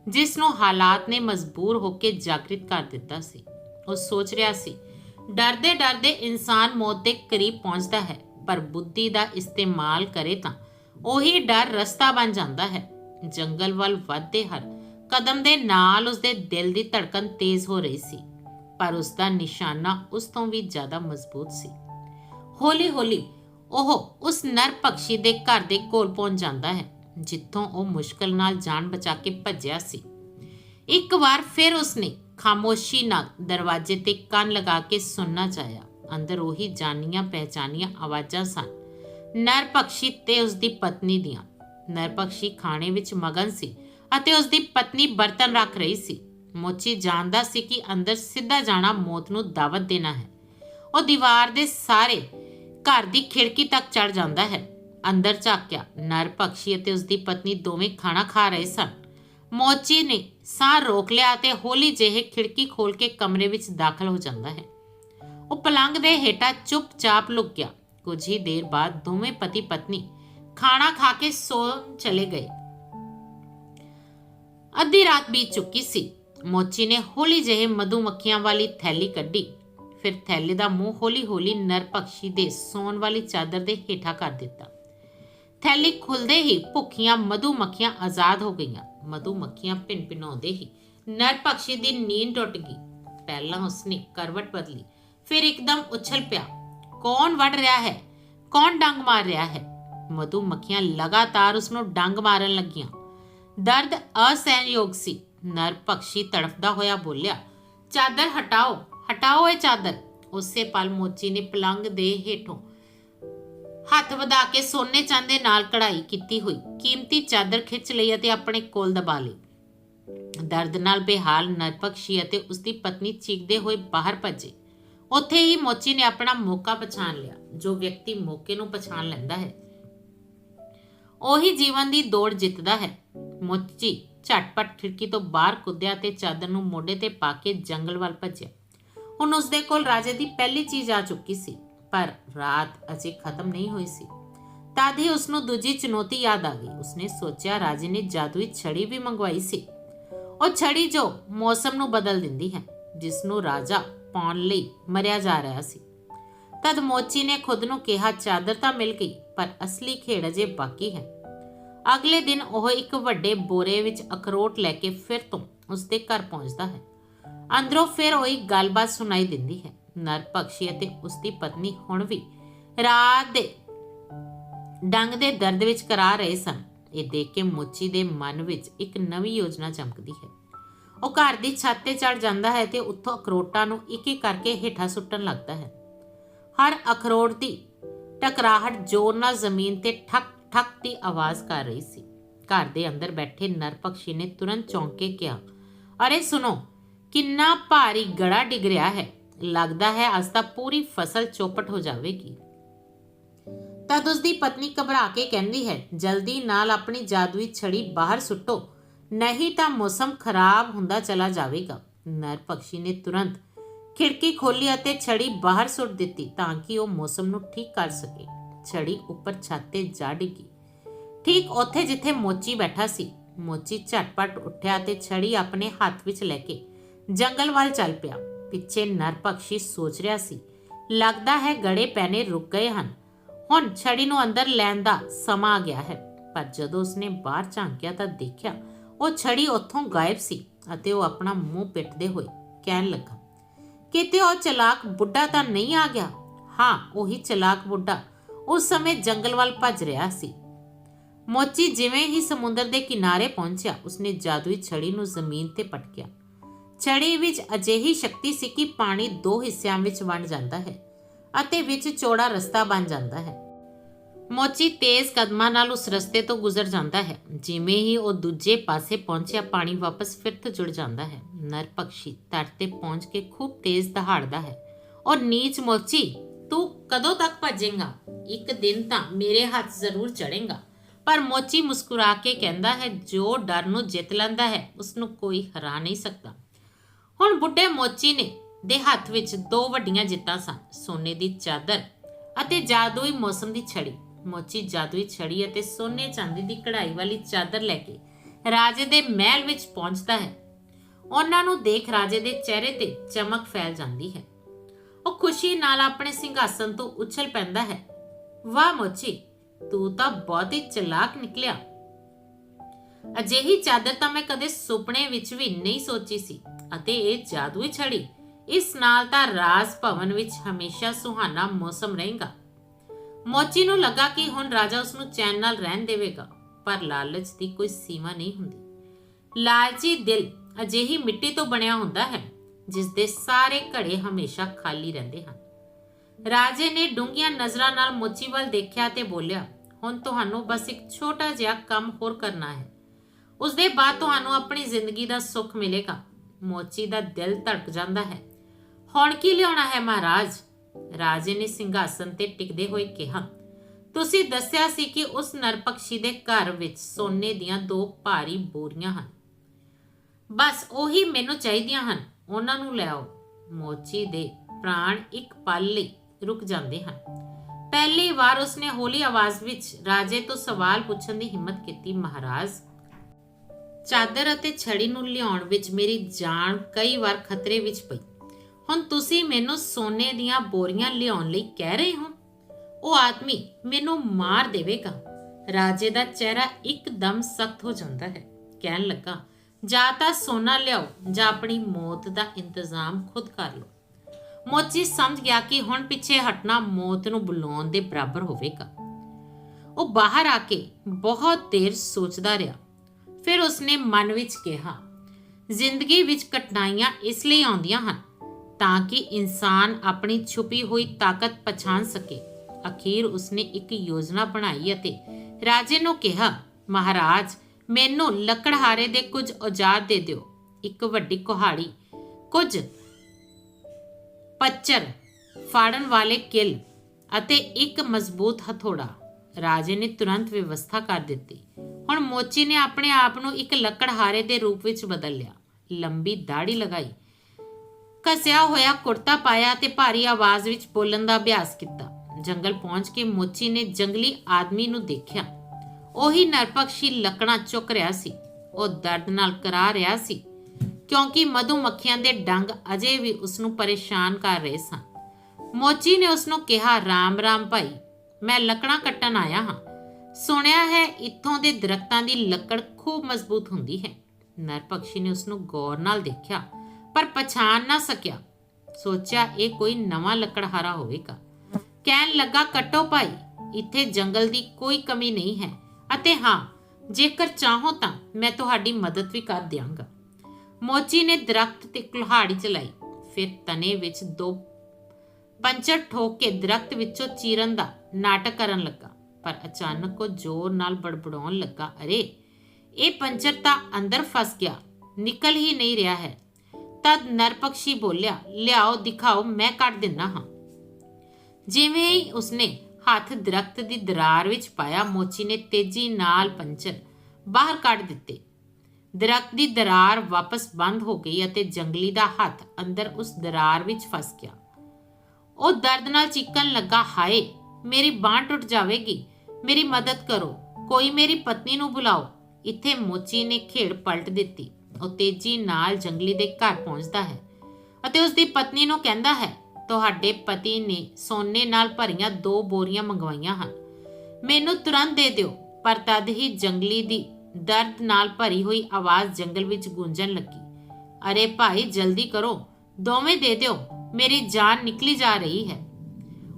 ਜਿਸ ਨੂੰ ਹਾਲਾਤ ਨੇ ਮਜਬੂਰ ਹੋ ਕੇ ਜਾਗਰਿਤ ਕਰ ਦਿੱਤਾ ਸੀ। ਉਹ ਸੋਚ ਰਿਹਾ ਸੀ, ਡਰਦੇ ਡਰਦੇ ਇਨਸਾਨ ਮੌਤ ਦੇ ਕਰੀਬ ਪਹੁੰਚਦਾ ਹੈ, ਪਰ ਬੁੱਧੀ ਦਾ ਇਸਤੇਮਾਲ ਕਰੇ ਤਾਂ ਉਹੀ ਡਰ ਰਸਤਾ ਬਣ ਜਾਂਦਾ ਹੈ। ਜੰਗਲ ਵੱਲ ਵੱਧਦੇ ਹਰ ਕਦਮ ਦੇ ਨਾਲ ਉਸਦੇ ਦਿਲ ਦੀ ਧੜਕਨ ਤੇਜ਼ ਹੋ ਰਹੀ ਸੀ, ਪਰ ਉਸ ਦਾ ਨਿਸ਼ਾਨਾ ਉਸ ਤੋਂ ਵੀ ਜ਼ਿਆਦਾ ਮਜ਼ਬੂਤ ਸੀ। ਹੌਲੀ ਹੌਲੀ ਉਹ ਉਸ ਨਰ ਪਕਸ਼ੀ ਦੇ ਘਰ ਦੇ ਕੋਲ ਪਹੁੰਚ ਜਾਂਦਾ ਹੈ, ਜਿੱਥੋਂ ਉਹ ਮੁਸ਼ਕਲ ਨਾਲ ਜਾਨ ਬਚਾ ਕੇ ਭੱਜਿਆ ਸੀ। ਇੱਕ ਵਾਰ ਫਿਰ ਉਸਨੇ ਖਾਮੋਸ਼ੀ ਨਾਲ ਦਰਵਾਜ਼ੇ ਤੇ ਕੰਨ ਲਗਾ ਕੇ ਸੁਣਨਾ ਚਾਹਿਆ। ਅੰਦਰ ਉਹੀ ਜਾਨੀਆਂ ਪਹਿਚਾਨੀਆਂ ਆਵਾਜ਼ਾਂ ਸਨ। ਨਰਪਕਸ਼ੀ ਤੇ ਉਸਦੀ ਪਤਨੀ ਦੀਆਂ। ਨਰਪਕਸ਼ੀ ਖਾਣੇ ਵਿੱਚ ਮਗਨ ਸੀ ਅਤੇ ਉਸਦੀ ਪਤਨੀ ਬਰਤਨ ਰੱਖ ਰਹੀ ਸੀ। ਮੋਚੀ ਜਾਣਦਾ ਸੀ ਕਿ ਅੰਦਰ ਸਿੱਧਾ ਜਾਣਾ ਮੌਤ ਨੂੰ ਦਾਵਤ ਦੇਣਾ ਹੈ। ਉਹ ਦੀਵਾਰ ਦੇ ਸਾਰੇ ਘਰ ਦੀ ਖਿੜਕੀ ਤੱਕ ਚੜ ਜਾਂਦਾ ਹੈ। ਅੰਦਰ ਝਾਕਿਆ, ਨਰ ਪਕਸ਼ੀ ਅਤੇ ਉਸ ਦੀ ਪਤਨੀ ਦੋਵੇਂ ਖਾਣਾ ਖਾ ਰਹੇ ਸਨ। ਮੋਚੀ ਨੇ ਸਾਹ ਰੋਕ ਲਿਆ ਤੇ ਹੌਲੀ ਜਿਹੇ ਖਿੜਕੀ ਖੋਲ ਕੇ ਕਮਰੇ ਵਿੱਚ ਦਾਖਲ ਹੋ ਜਾਂਦਾ ਹੈ। ਉਹ ਪਲੰਗ ਦੇ ਹੇਠਾਂ ਚੁੱਪਚਾਪ ਲੁਕ ਗਿਆ। ਕੁਝ ਹੀ ਦੇਰ ਬਾਅਦ ਦੋਵੇਂ ਪਤੀ ਪਤਨੀ ਖਾਣਾ ਖਾ ਕੇ ਸੌ ਚਲੇ ਗਏ। ਅੱਧੀ ਰਾਤ ਬੀਤ ਚੁੱਕੀ ਸੀ। ਮੋਚੀ ਨੇ ਹੌਲੀ ਜਿਹੇ ਮਧੂ ਮੱਖੀਆਂ ਵਾਲੀ ਥੈਲੀ ਕੱਢੀ। ਫਿਰ ਥੈਲੇ ਦਾ ਮੂੰਹ ਹੌਲੀ-ਹੌਲੀ ਨਰ ਦੇ ਸੌਣ ਵਾਲੀ ਚਾਦਰ ਦੇ ਹੇਠਾਂ ਕਰ ਦਿੱਤਾ। ਥੈਲੀ ਖੁੱਲਦੇ ਹੀ ਭੁੱਖੀਆਂ ਮਧੂ ਮੱਖੀਆਂ ਆਜ਼ਾਦ ਹੋ ਗਈਆਂ। ਮਧੂ ਮੱਖੀਆਂ ਭਿੰਨਭਿੰਨਾਉਂਦੇ ਹੀ ਨਰ ਦੀ ਨੀਂਦ ਟੁੱਟ ਗਈ। ਪਹਿਲਾਂ ਉਸਨੇ ਕਰਵਟ ਬਦਲੀ, ਫਿਰ ਇੱਕਦਮ ਉਛਲ ਪਿਆ। ਕੌਣ ਵੜ ਰਿਹਾ ਹੈ? ਕੌਣ ਡੰਗ ਮਾਰ ਰਿਹਾ ਹੈ? ਮਧੂ ਮੱਖੀਆਂ ਲਗਾਤਾਰ ਉਸ ਨੂੰ ਡੰਗ ਮਾਰਨ ਲੱਗੀਆਂ। ਦਰਦ ਅਸਹਿਣਯੋਗ ਸੀ। ਨਰ ਪਕਸ਼ੀ ਤੜਫਦਾ ਹੋਇਆ ਬੋਲਿਆ, ਚਾਦਰ ਹਟਾਓ। ਹਟਾਓ ਇਹ ਚਾਦਰ। ਉਸੇ ਪਲ ਮੋਚੀ ਨੇ ਪਲੰਗ ਦੇ ਹੇਠੋਂ ਹੱਥ ਵਧਾ ਕੇ ਸੋਨੇ ਚਾਂਦੇ ਨਾਲ ਕਢਾਈ ਕੀਤੀ ਹੋਈ। ਕੀਮਤੀ ਚਾਦਰ ਖਿੱਚ ਲਈ ਅਤੇ ਆਪਣੇ ਕੋਲ ਦਬਾ ਲਈ। ਦਰਦ ਨਾਲ ਬੇਹਾਲ, ਨਰਪਕਸ਼ੀ ਅਤੇ ਉਸ ਪਤਨੀ ਚੀਕਦੇ ਹੋਏ ਬਾਹਰ ਭੱਜੇ। ਉੱਥੇ ਹੀ ਮੋਚੀ ਨੇ ਆਪਣਾ ਮੌਕਾ ਪਛਾਣ ਲਿਆ, ਜੋ ਵਿਅਕਤੀ ਮੌਕੇ ਨੂੰ ਪਛਾਣ ਲੈਂਦਾ ਹੈ। ਉਹੀ ਜੀਵਨ ਦੀ ਦੌੜ ਜਿੱਤਦਾ ਹੈ। ਮੋਚੀ ਝਟਪਟ ਖਿੜਕੀ ਤੋਂ ਬਾਹਰ ਕੁੱਦਿਆ ਤੇ ਚਾਦਰ ਨੂੰ ਮੋਢੇ ਤੇ ਪਾ ਕੇ ਜੰਗਲ ਵੱਲ ਭੱਜਿਆ। ਹੁਣ ਉਸਦੇ ਕੋਲ ਰਾਜੇ ਦੀ ਪਹਿਲੀ ਚੀਜ਼ ਆ ਚੁੱਕੀ ਸੀ, ਪਰ ਰਾਤ ਅਜੇ ਖਤਮ ਨਹੀਂ ਹੋਈ ਸੀ। ਤਦ ਹੀ ਉਸ ਨੂੰ ਦੂਜੀ ਚੁਣੌਤੀ ਯਾਦ ਆ ਗਈ। ਉਸਨੇ ਸੋਚਿਆ ਰਾਜੇ ਨੇ ਜਾਦੂਈ ਛੜੀ ਵੀ ਮੰਗਵਾਈ ਸੀ। ਉਹ ਛੜੀ ਜੋ ਮੌਸਮ ਨੂੰ ਬਦਲ ਦਿੰਦੀ ਹੈ ਜਿਸ ਨੂੰ ਰਾਜਾ ਪਾਉਣ ਲਈ ਮਰਿਆ ਜਾ ਰਿਹਾ ਸੀ। ਤਦ ਮੋਚੀ ਨੇ ਖੁਦ ਨੂੰ ਕਿਹਾ, ਚਾਦਰ ਤਾਂ ਮਿਲ ਗਈ, ਪਰ ਅਸਲੀ ਖੇਡ ਅਜੇ ਬਾਕੀ ਹੈ। ਅਗਲੇ ਦਿਨ ਉਹ ਇੱਕ ਵੱਡੇ ਬੋਰੇ ਵਿੱਚ ਅਖਰੋਟ ਲੈ ਕੇ ਫਿਰ ਤੋਂ ਉਸਦੇ ਘਰ ਪਹੁੰਚਦਾ ਹੈ। ਅੰਦਰੋਂ ਫਿਰ ਉਹੀ ਗੱਲਬਾਤ ਸੁਣਾਈ ਦਿੰਦੀ ਹੈ। ਨਰ ਅਤੇ ਉਸ ਦੀ ਪਤਨੀ ਹੁਣ ਵੀ ਰਾਤ ਦੇ ਡੰਗ ਦੇ ਦਰਦ ਵਿੱਚ ਕਰਾ ਰਹੇ ਸਨ। ਇਹ ਦੇਖ ਕੇ ਮੋਚੀ ਦੇ ਮਨ ਵਿੱਚ ਇੱਕ ਨਵੀਂ ਯੋਜਨਾ ਚਮਕਦੀ ਹੈ। ਉਹ ਘਰ ਦੀ ਛੱਤ ਤੇ ਚੜ ਜਾਂਦਾ ਹੈ ਤੇ ਉੱਥੋਂ ਅਖਰੋਟਾਂ ਨੂੰ ਇੱਕ ਇੱਕ ਕਰਕੇ ਹੇਠਾਂ ਸੁੱਟਣ ਲੱਗਦਾ ਹੈ। ਹਰ ਅਖਰੋਟ ਦੀ ਟਕਰਾਹਟ ਜ਼ੋਰ ਨਾਲ ਜ਼ਮੀਨ ਤੇ ਠਕ ਠਕ ਦੀ ਆਵਾਜ਼ ਕਰ ਰਹੀ ਸੀ। ਘਰ ਦੇ ਅੰਦਰ ਬੈਠੇ ਨਰ ਨੇ ਤੁਰੰਤ ਚੌਂਕ ਕੇ ਕਿਹਾ, ਅਰੇ ਸੁਣੋ ਕਿੰਨਾ ਭਾਰੀ ਗੜਾ ਡਿੱਗ ਰਿਹਾ ਹੈ। ਲੱਗਦਾ ਹੈ ਅੱਜ ਤਾਂ ਪੂਰੀ ਫਸਲ ਚੌਪਟ ਹੋ ਜਾਵੇਗੀ। ਤਦ ਉਸ ਦੀ ਪਤਨੀ ਘਬਰਾ ਕੇ ਕਹਿੰਦੀ ਹੈ, ਜਲਦੀ ਨਾਲ ਆਪਣੀ ਜਾਦੂਈ ਛੜੀ ਬਾਹਰ ਸੁੱਟੋ, ਨਹੀਂ ਤਾਂ ਮੌਸਮ ਖਰਾਬ ਹੁੰਦਾ ਚਲਾ ਜਾਵੇਗਾ। ਨਰ ਪਕਸ਼ੀ ਨੇ ਤੁਰੰਤ ਖਿੜਕੀ ਖੋਲੀ ਅਤੇ ਛੜੀ ਬਾਹਰ ਸੁੱਟ ਦਿੱਤੀ ਤਾਂ ਕਿ ਉਹ ਮੌਸਮ ਨੂੰ ਠੀਕ ਕਰ ਸਕੇ। ਛੜੀ ਉੱਪਰ ਛੱਤ ਤੇ ਜਾ ਡਿੱਗੀ। ਠੀਕ ਉੱਥੇ ਜਿੱਥੇ ਮੋਚੀ ਬੈਠਾ ਸੀ। ਮੋਚੀ ਝਟਪਟ ਉੱਠਿਆ ਤੇ ਛੜੀ ਆਪਣੇ ਹੱਥ ਵਿੱਚ ਲੈ ਕੇ ਜੰਗਲ ਵੱਲ ਚੱਲ ਪਿਆ। ਪਿੱਛੇ ਨਰ ਪਕਸ਼ੀ ਸੋਚ ਰਿਹਾ ਸੀ, ਲੱਗਦਾ ਹੈ ਗੜੇ ਪੈਨੇ ਰੁਕ ਗਏ ਹਨ। ਹੁਣ ਛੜੀ ਨੂੰ ਅੰਦਰ ਲੈਣ ਦਾ ਸਮਾਂ ਆ ਗਿਆ ਹੈ। ਪਰ ਜਦੋਂ ਉਸਨੇ ਬਾਹਰ ਝਾਂਕਿਆ ਤਾਂ ਦੇਖਿਆ, ਉਹ ਛੜੀ ਉੱਥੋਂ ਗਾਇਬ ਸੀ ਅਤੇ ਉਹ ਆਪਣਾ ਮੂੰਹ ਪਿੱਟਦੇ ਹੋਏ ਕਹਿਣ ਲੱਗਾ, ਕਿਤੇ ਉਹ ਚਲਾਕ ਬੁੱਢਾ ਤਾਂ ਨਹੀਂ ਆ ਗਿਆ? ਹਾਂ, ਉਹੀ ਚਲਾਕ ਬੁੱਢਾ। ਉਸ ਸਮੇਂ ਜੰਗਲ ਵੱਲ ਭੱਜ ਰਿਹਾ ਸੀ। ਮੋਚੀ ਜਿਵੇਂ ਹੀ ਸਮੁੰਦਰ ਦੇ ਕਿਨਾਰੇ ਪਹੁੰਚਿਆ, ਉਸਨੇ ਜਾਦੂਈ ਛੜੀ ਨੂੰ ਜ਼ਮੀਨ ਤੇ ਪਟਕਿਆ। ਛੜੀ ਵਿੱਚ ਅਜਿਹੀ ਸ਼ਕਤੀ ਸੀ ਕਿ ਪਾਣੀ ਦੋ ਹਿੱਸਿਆਂ ਵਿੱਚ ਵੰਡ ਜਾਂਦਾ ਹੈ ਅਤੇ ਵਿੱਚ ਚੌੜਾ ਰਸਤਾ ਬਣ ਜਾਂਦਾ ਹੈ। ਮੋਚੀ ਤੇਜ਼ ਕਦਮਾਂ ਨਾਲ ਉਸ ਰਸਤੇ ਤੋਂ ਗੁਜ਼ਰ ਜਾਂਦਾ ਹੈ। ਜਿਵੇਂ ਹੀ ਉਹ ਦੂਜੇ ਪਾਸੇ ਪਹੁੰਚਿਆ, ਪਾਣੀ ਵਾਪਸ ਫਿਰ ਤੋਂ ਜੁੜ ਜਾਂਦਾ ਹੈ। ਨਰ ਪਕਸ਼ੀ ਤਟ ਤੇ ਪਹੁੰਚ ਕੇ ਖੂਬ ਤੇਜ਼ ਦਹਾੜਦਾ ਹੈ। ਔਰ ਨੀਚ ਮੋਚੀ, ਤੂੰ ਕਦੋਂ ਤੱਕ ਭੱਜੇਗਾ? ਇੱਕ ਦਿਨ ਤਾਂ ਮੇਰੇ ਹੱਥ ਜ਼ਰੂਰ ਚੜੇਗਾ ਪਰ ਮੋਚੀ ਮੁਸਕਰਾ ਕੇ ਕਹਿੰਦਾ ਹੈ, ਜੋ ਡਰ ਨੂੰ ਜਿੱਤ ਲੈਂਦਾ ਹੈ ਉਸ ਨੂੰ ਕੋਈ ਹਰਾ ਨਹੀਂ ਸਕਦਾ। ਹੁਣ ਬੁੱਢੇ ਮੋਚੀ ਨੇ ਦੇ ਹੱਥ ਵਿੱਚ ਦੋ ਵੱਡੀਆਂ ਜਿੱਤਾਂ ਸਨ, ਸੋਨੇ ਦੀ ਚਾਦਰ ਅਤੇ ਜਾਦੂਈ ਮੌਸਮ ਦੀ ਛੜੀ। ਮੋਚੀ ਜਾਦੂਈ ਛੜੀ ਅਤੇ ਸੋਨੇ ਚਾਂਦੀ ਦੀ ਕਢਾਈ ਵਾਲੀ ਚਾਦਰ ਲੈ ਕੇ ਰਾਜੇ ਦੇ ਮਹਿਲ ਵਿੱਚ ਪਹੁੰਚਦਾ ਹੈ। ਉਹਨਾਂ ਨੂੰ ਦੇਖ ਰਾਜੇ ਦੇ ਚਿਹਰੇ ਤੇ ਚਮਕ ਫੈਲ ਜਾਂਦੀ ਹੈ। ਉਹ ਖੁਸ਼ੀ ਨਾਲ ਆਪਣੇ ਸਿੰਘਾਸਨ ਤੋਂ ਉਛਲ ਪੈਂਦਾ ਹੈ। ਵਾਹ ਮੋਚੀ, ਤੂੰ ਤਾਂ ਬਹੁਤ ਹੀ ਚਲਾਕ ਨਿਕਲਿਆ। ਅਜਿਹੀ ਚਾਦਰ ਤਾਂ ਮੈਂ ਕਦੇ ਸੁਪਨੇ ਵਿੱਚ ਵੀ ਨਹੀਂ ਸੋਚੀ ਸੀ, ਅਤੇ ਇਹ ਜਾਦੂਈ ਛੜੀ, ਇਸ ਨਾਲ ਤਾਂ ਰਾਜ ਭਵਨ ਵਿੱਚ ਹਮੇਸ਼ਾ ਸੁਹਾਣਾ ਮੌਸਮ ਰਹੇਗਾ। ਮੋਚੀ ਨੂੰ ਲੱਗਾ ਕਿ ਹੁਣ ਰਾਜਾ ਉਸ ਨੂੰ ਚੈਨ ਨਾਲ ਰਹਿਣ ਦੇਵੇਗਾ, ਪਰ ਲਾਲਚ ਦੀ ਕੋਈ ਸੀਮਾ ਨਹੀਂ ਹੁੰਦੀ। ਲਾਲਚੀ ਦਿਲ ਅਜਿਹੀ ਮਿੱਟੀ ਤੋਂ ਬਣਿਆ ਹੁੰਦਾ ਹੈ ਜਿਸ ਦੇ ਸਾਰੇ ਘੜੇ ਹਮੇਸ਼ਾ ਖਾਲੀ ਰਹਿੰਦੇ ਹਨ। ਰਾਜੇ ਨੇ ਡੂੰਘੀਆਂ ਨਜ਼ਰਾਂ ਨਾਲ ਮੋਚੀ ਵੱਲ ਦੇਖਿਆ ਤੇ ਬੋਲਿਆ, ਹੁਣ ਤੁਹਾਨੂੰ ਬਸ ਇੱਕ ਛੋਟਾ ਜਿਹਾ ਕੰਮ ਹੋਰ ਕਰਨਾ ਹੈ। ਉਸ ਦੇ ਬਾਅਦ ਤੁਹਾਨੂੰ ਆਪਣੀ ਜ਼ਿੰਦਗੀ ਦਾ ਸੁੱਖ ਮਿਲੇਗਾ। ਮੋਚੀ ਦਾ ਦਿਲ ਧੜਕ ਜਾਂਦਾ ਹੈ। ਹੁਣ ਕੀ ਲਿਆਉਣਾ ਹੈ ਮਹਾਰਾਜ? ਰਾਜੇ ਨੇ ਸਿੰਘਾਸਨ ਤੇ ਟਿਕਦੇ ਹੋਏ ਕਿਹਾ, ਤੁਸੀਂ ਦੱਸਿਆ ਸੀ ਕਿ ਉਸ ਨਰਪਖਸ਼ੀ ਦੇ ਘਰ ਵਿੱਚ ਸੋਨੇ ਦੀਆਂ ਦੋ ਭਾਰੀ ਬੋਰੀਆਂ ਹਨ। ਬਸ ਉਹੀ ਮੈਨੂੰ ਚਾਹੀਦੀਆਂ ਹਨ। ਉਹਨਾਂ ਨੂੰ ਲੈ ਆਓ। ਮੋਚੀ ਦੇ ਪ੍ਰਾਣ ਇੱਕ ਪਲ ਲਈ ਰੁਕ ਜਾਂਦੇ ਹਨ। ਪਹਿਲੀ ਵਾਰ ਉਸਨੇ ਹੌਲੀ ਆਵਾਜ਼ ਵਿੱਚ ਰਾਜੇ ਤੋਂ ਸਵਾਲ ਪੁੱਛਣ ਦੀ ਹਿੰਮਤ ਕੀਤੀ, ਮਹਾਰਾਜ ਚਾਦਰ ਅਤੇ ਛੜੀ ਨੂੰ ਲਿਆਉਣ ਵਿੱਚ ਮੇਰੀ ਜਾਨ ਕਈ ਵਾਰ ਖਤਰੇ ਵਿੱਚ ਪਈ। ਹੁਣ ਤੁਸੀਂ ਮੈਨੂੰ ਸੋਨੇ ਦੀਆਂ ਬੋਰੀਆਂ ਲਿਆਉਣ ਲਈ ਕਹਿ ਰਹੇ ਹੋ? ਉਹ ਆਦਮੀ ਮੈਨੂੰ ਮਾਰ ਦੇਵੇਗਾ। ਰਾਜੇ ਦਾ ਚਿਹਰਾ ਇੱਕਦਮ ਸਖਤ ਹੋ ਜਾਂਦਾ ਹੈ। ਕਹਿਣ ਲੱਗਾ, ਜਾਂ ਤਾਂ ਸੋਨਾ ਲਿਆਓ ਜਾਂ ਆਪਣੀ ਮੌਤ ਦਾ ਇੰਤਜ਼ਾਮ ਖੁਦ ਕਰ ਲਓ। ਮੋਚੀ ਸਮਝ ਗਿਆ ਕਿ ਹੁਣ ਪਿੱਛੇ ਹਟਣਾ ਮੌਤ ਨੂੰ ਬੁਲਾਉਣ ਦੇ ਬਰਾਬਰ ਹੋਵੇਗਾ। ਉਹ ਬਾਹਰ ਆ ਕੇ ਬਹੁਤ ਦੇਰ ਸੋਚਦਾ ਰਿਹਾ। ਫਿਰ ਉਸਨੇ ਮਨ ਵਿੱਚ ਕਿਹਾ, ਜ਼ਿੰਦਗੀ ਵਿੱਚ ਕਠਿਨਾਈਆਂ ਇਸ ਲਈ ਆਉਂਦੀਆਂ ਹਨ ਤਾਂ ਕਿ ਇਨਸਾਨ ਆਪਣੀ ਛੁਪੀ ਹੋਈ ਤਾਕਤ ਪਛਾਣ ਸਕੇ। ਅਖੀਰ ਉਸਨੇ ਇੱਕ ਯੋਜਨਾ ਬਣਾਈ ਅਤੇ ਰਾਜੇ ਨੂੰ ਕਿਹਾ, ਮਹਾਰਾਜ, ਮੈਨੂੰ ਲੱਕੜਹਾਰੇ ਦੇ ਕੁਝ ਔਜ਼ਾਰ ਦੇ ਦਿਓ। ਇੱਕ ਵੱਡੀ ਕੁਹਾੜੀ, ਕੁਝ ਪੱਚਰ ਫਾੜਨ ਵਾਲੇ ਕਿਲ ਅਤੇ ਇੱਕ ਮਜ਼ਬੂਤ ਹਥੌੜਾ। ਰਾਜੇ ਨੇ ਤੁਰੰਤ ਵਿਵਸਥਾ ਕਰ ਦਿੱਤੀ। ਹੁਣ ਮੋਚੀ ਨੇ ਆਪਣੇ ਆਪ ਨੂੰ ਇੱਕ ਲੱਕੜਹਾਰੇ ਦੇ ਰੂਪ ਵਿੱਚ ਬਦਲ ਲਿਆ। ਲੰਬੀ ਦਾੜੀ ਲਗਾਈ। ਕਸਿਆ ਹੋਇਆ ਕੁੜਤਾ ਪਾਇਆ ਤੇ ਭਾਰੀ ਆਵਾਜ਼ ਵਿੱਚ ਬੋਲਣ ਦਾ ਅਭਿਆਸ ਕੀਤਾ। ਜੰਗਲ ਪਹੁੰਚ ਕੇ ਮੋਚੀ ਨੇ ਜੰਗਲੀ ਆਦਮੀ ਨੂੰ ਦੇਖਿਆ। ਉਹੀ ਨਰਪਖਸ਼ੀ ਲੱਕੜਾਂ ਚੁੱਕ ਰਿਹਾ ਸੀ। ਉਹ ਦਰਦ ਨਾਲ ਕਰਾ ਰਿਹਾ ਸੀ। ਕਿਉਂਕਿ ਮਧੂ ਮੱਖੀਆਂ ਦੇ ਡੰਗ ਅਜੇ ਵੀ ਉਸ ਨੂੰ ਪਰੇਸ਼ਾਨ ਕਰ ਰਹੇ ਸਨ। ਮੋਚੀ ਨੇ ਉਸ ਨੂੰ ਕਿਹਾ, ਰਾਮ ਰਾਮ ਭਾਈ ਮੈਂ ਲੱਕੜਾਂ ਕੱਟਣ ਆਇਆ ਹਾਂ। ਸੁਣਿਆ ਹੈ ਇੱਥੋਂ ਦੇ ਦਰਖਤਾਂ ਦੀ ਲੱਕੜ ਖੂਬ ਮਜ਼ਬੂਤ ਹੁੰਦੀ ਹੈ। ਨਰਪਖਸ਼ੀ ਨੇ ਉਸ ਨੂੰ ਗੌਰ ਨਾਲ ਦੇਖਿਆ, ਪਰ ਪਛਾਣ ਨਾ ਸਕਿਆ। ਸੋਚਿਆ, ਇਹ ਕੋਈ ਨਵਾਂ ਲੱਕੜਹਾਰਾ ਹੋਵੇਗਾ। ਕਹਿਣ ਲੱਗਾ, ਕੱਟੋ ਭਾਈ, ਇੱਥੇ ਜੰਗਲ ਦੀ ਕੋਈ ਕਮੀ ਨਹੀਂ ਹੈ। ਅਤੇ ਹਾਂ, ਜੇਕਰ ਚਾਹੋ ਤਾਂ ਮੈਂ ਤੁਹਾਡੀ ਮਦਦ ਵੀ ਕਰ ਦਿਆਂਗਾ। ਮੋਚੀ ਨੇ ਦਰਖਤ ਤੇ ਕੁਲਹਾੜੀ ਚਲਾਈ। ਫਿਰ ਤਨੇ ਵਿੱਚ ਦੋ ਪੰਚਰ ਠੋਕ ਕੇ ਦਰਖਤ ਵਿੱਚੋਂ ਚੀਰਨ ਦਾ ਨਾਟਕ ਕਰਨ ਲੱਗਾ, ਪਰ ਅਚਾਨਕ ਉਹ ਜ਼ੋਰ ਨਾਲ ਬੜਬੜਾਉਣ ਲੱਗਾ, ਅਰੇ, ਇਹ ਪੰਚਰ ਤਾਂ ਅੰਦਰ ਫਸ ਗਿਆ, ਨਿਕਲ ਹੀ ਨਹੀਂ ਰਿਹਾ ਹੈ। ਤਦ ਨਰਪਖਸ਼ੀ ਬੋਲਿਆ, ਲਿਆਓ, ਦਿਖਾਓ, ਮੈਂ ਕੱਢ ਦਿੰਦਾ ਹਾਂ। ਜਿਵੇਂ ਹੀ ਉਸਨੇ ਹੱਥ ਦਰਖਤ ਦੀ ਦਰਾਰ ਵਿੱਚ ਪਾਇਆ, ਮੋਚੀ ਨੇ ਤੇਜ਼ੀ ਨਾਲ ਪੰਚਰ ਬਾਹਰ ਕੱਢ ਦਿੱਤੇ। ਦਰਖਤ ਦੀ ਦਰਾਰ ਵਾਪਸ ਬੰਦ ਹੋ ਗਈ ਅਤੇ ਜੰਗਲੀ ਦਾ ਹੱਥ ਅੰਦਰ ਉਸ ਦਰਾਰ ਵਿੱਚ ਫਸ ਗਿਆ। ਉਹ ਦਰਦ ਨਾਲ ਚੀਕਣ ਲੱਗਾ, ਹਾਏ, ਮੇਰੀ ਬਾਂਹ ਟੁੱਟ ਜਾਵੇਗੀ, ਮੇਰੀ ਮਦਦ ਕਰੋ, ਕੋਈ ਮੇਰੀ ਪਤਨੀ ਨੂੰ ਬੁਲਾਓ। ਇੱਥੇ ਮੋਚੀ ਨੇ ਖੇੜ ਪਲਟ ਦਿੱਤੀ, ਉਹ ਤੇਜ਼ੀ ਨਾਲ ਜੰਗਲੀ ਦੇ ਘਰ ਪਹੁੰਚਦਾ ਹੈ ਅਤੇ ਉਸ ਦੀ ਪਤਨੀ ਨੂੰ ਕਹਿੰਦਾ ਹੈ, ਤੁਹਾਡੇ ਪਤੀ ਨੇ ਸੋਨੇ ਨਾਲ ਭਰੀਆਂ ਦੋ ਬੋਰੀਆਂ ਮੰਗਵਾਈਆਂ ਹਨ। ਮੈਨੂੰ ਤੁਰੰਤ ਦੇ ਦਿਓ। ਪਰ ਤਦ ਹੀ ਜੰਗਲੀ ਦੀ ਦਰਦ ਨਾਲ ਭਰੀ ਹੋਈ ਆਵਾਜ਼ ਜੰਗਲ ਵਿੱਚ ਗੂੰਜਣ ਲੱਗੀ। ਅਰੇ ਭਾਈ, ਜਲਦੀ ਕਰੋ, ਦੋਵੇਂ ਦੇ ਦਿਓ। ਮੇਰੀ ਜਾਨ ਨਿਕਲੀ ਜਾ ਰਹੀ ਹੈ।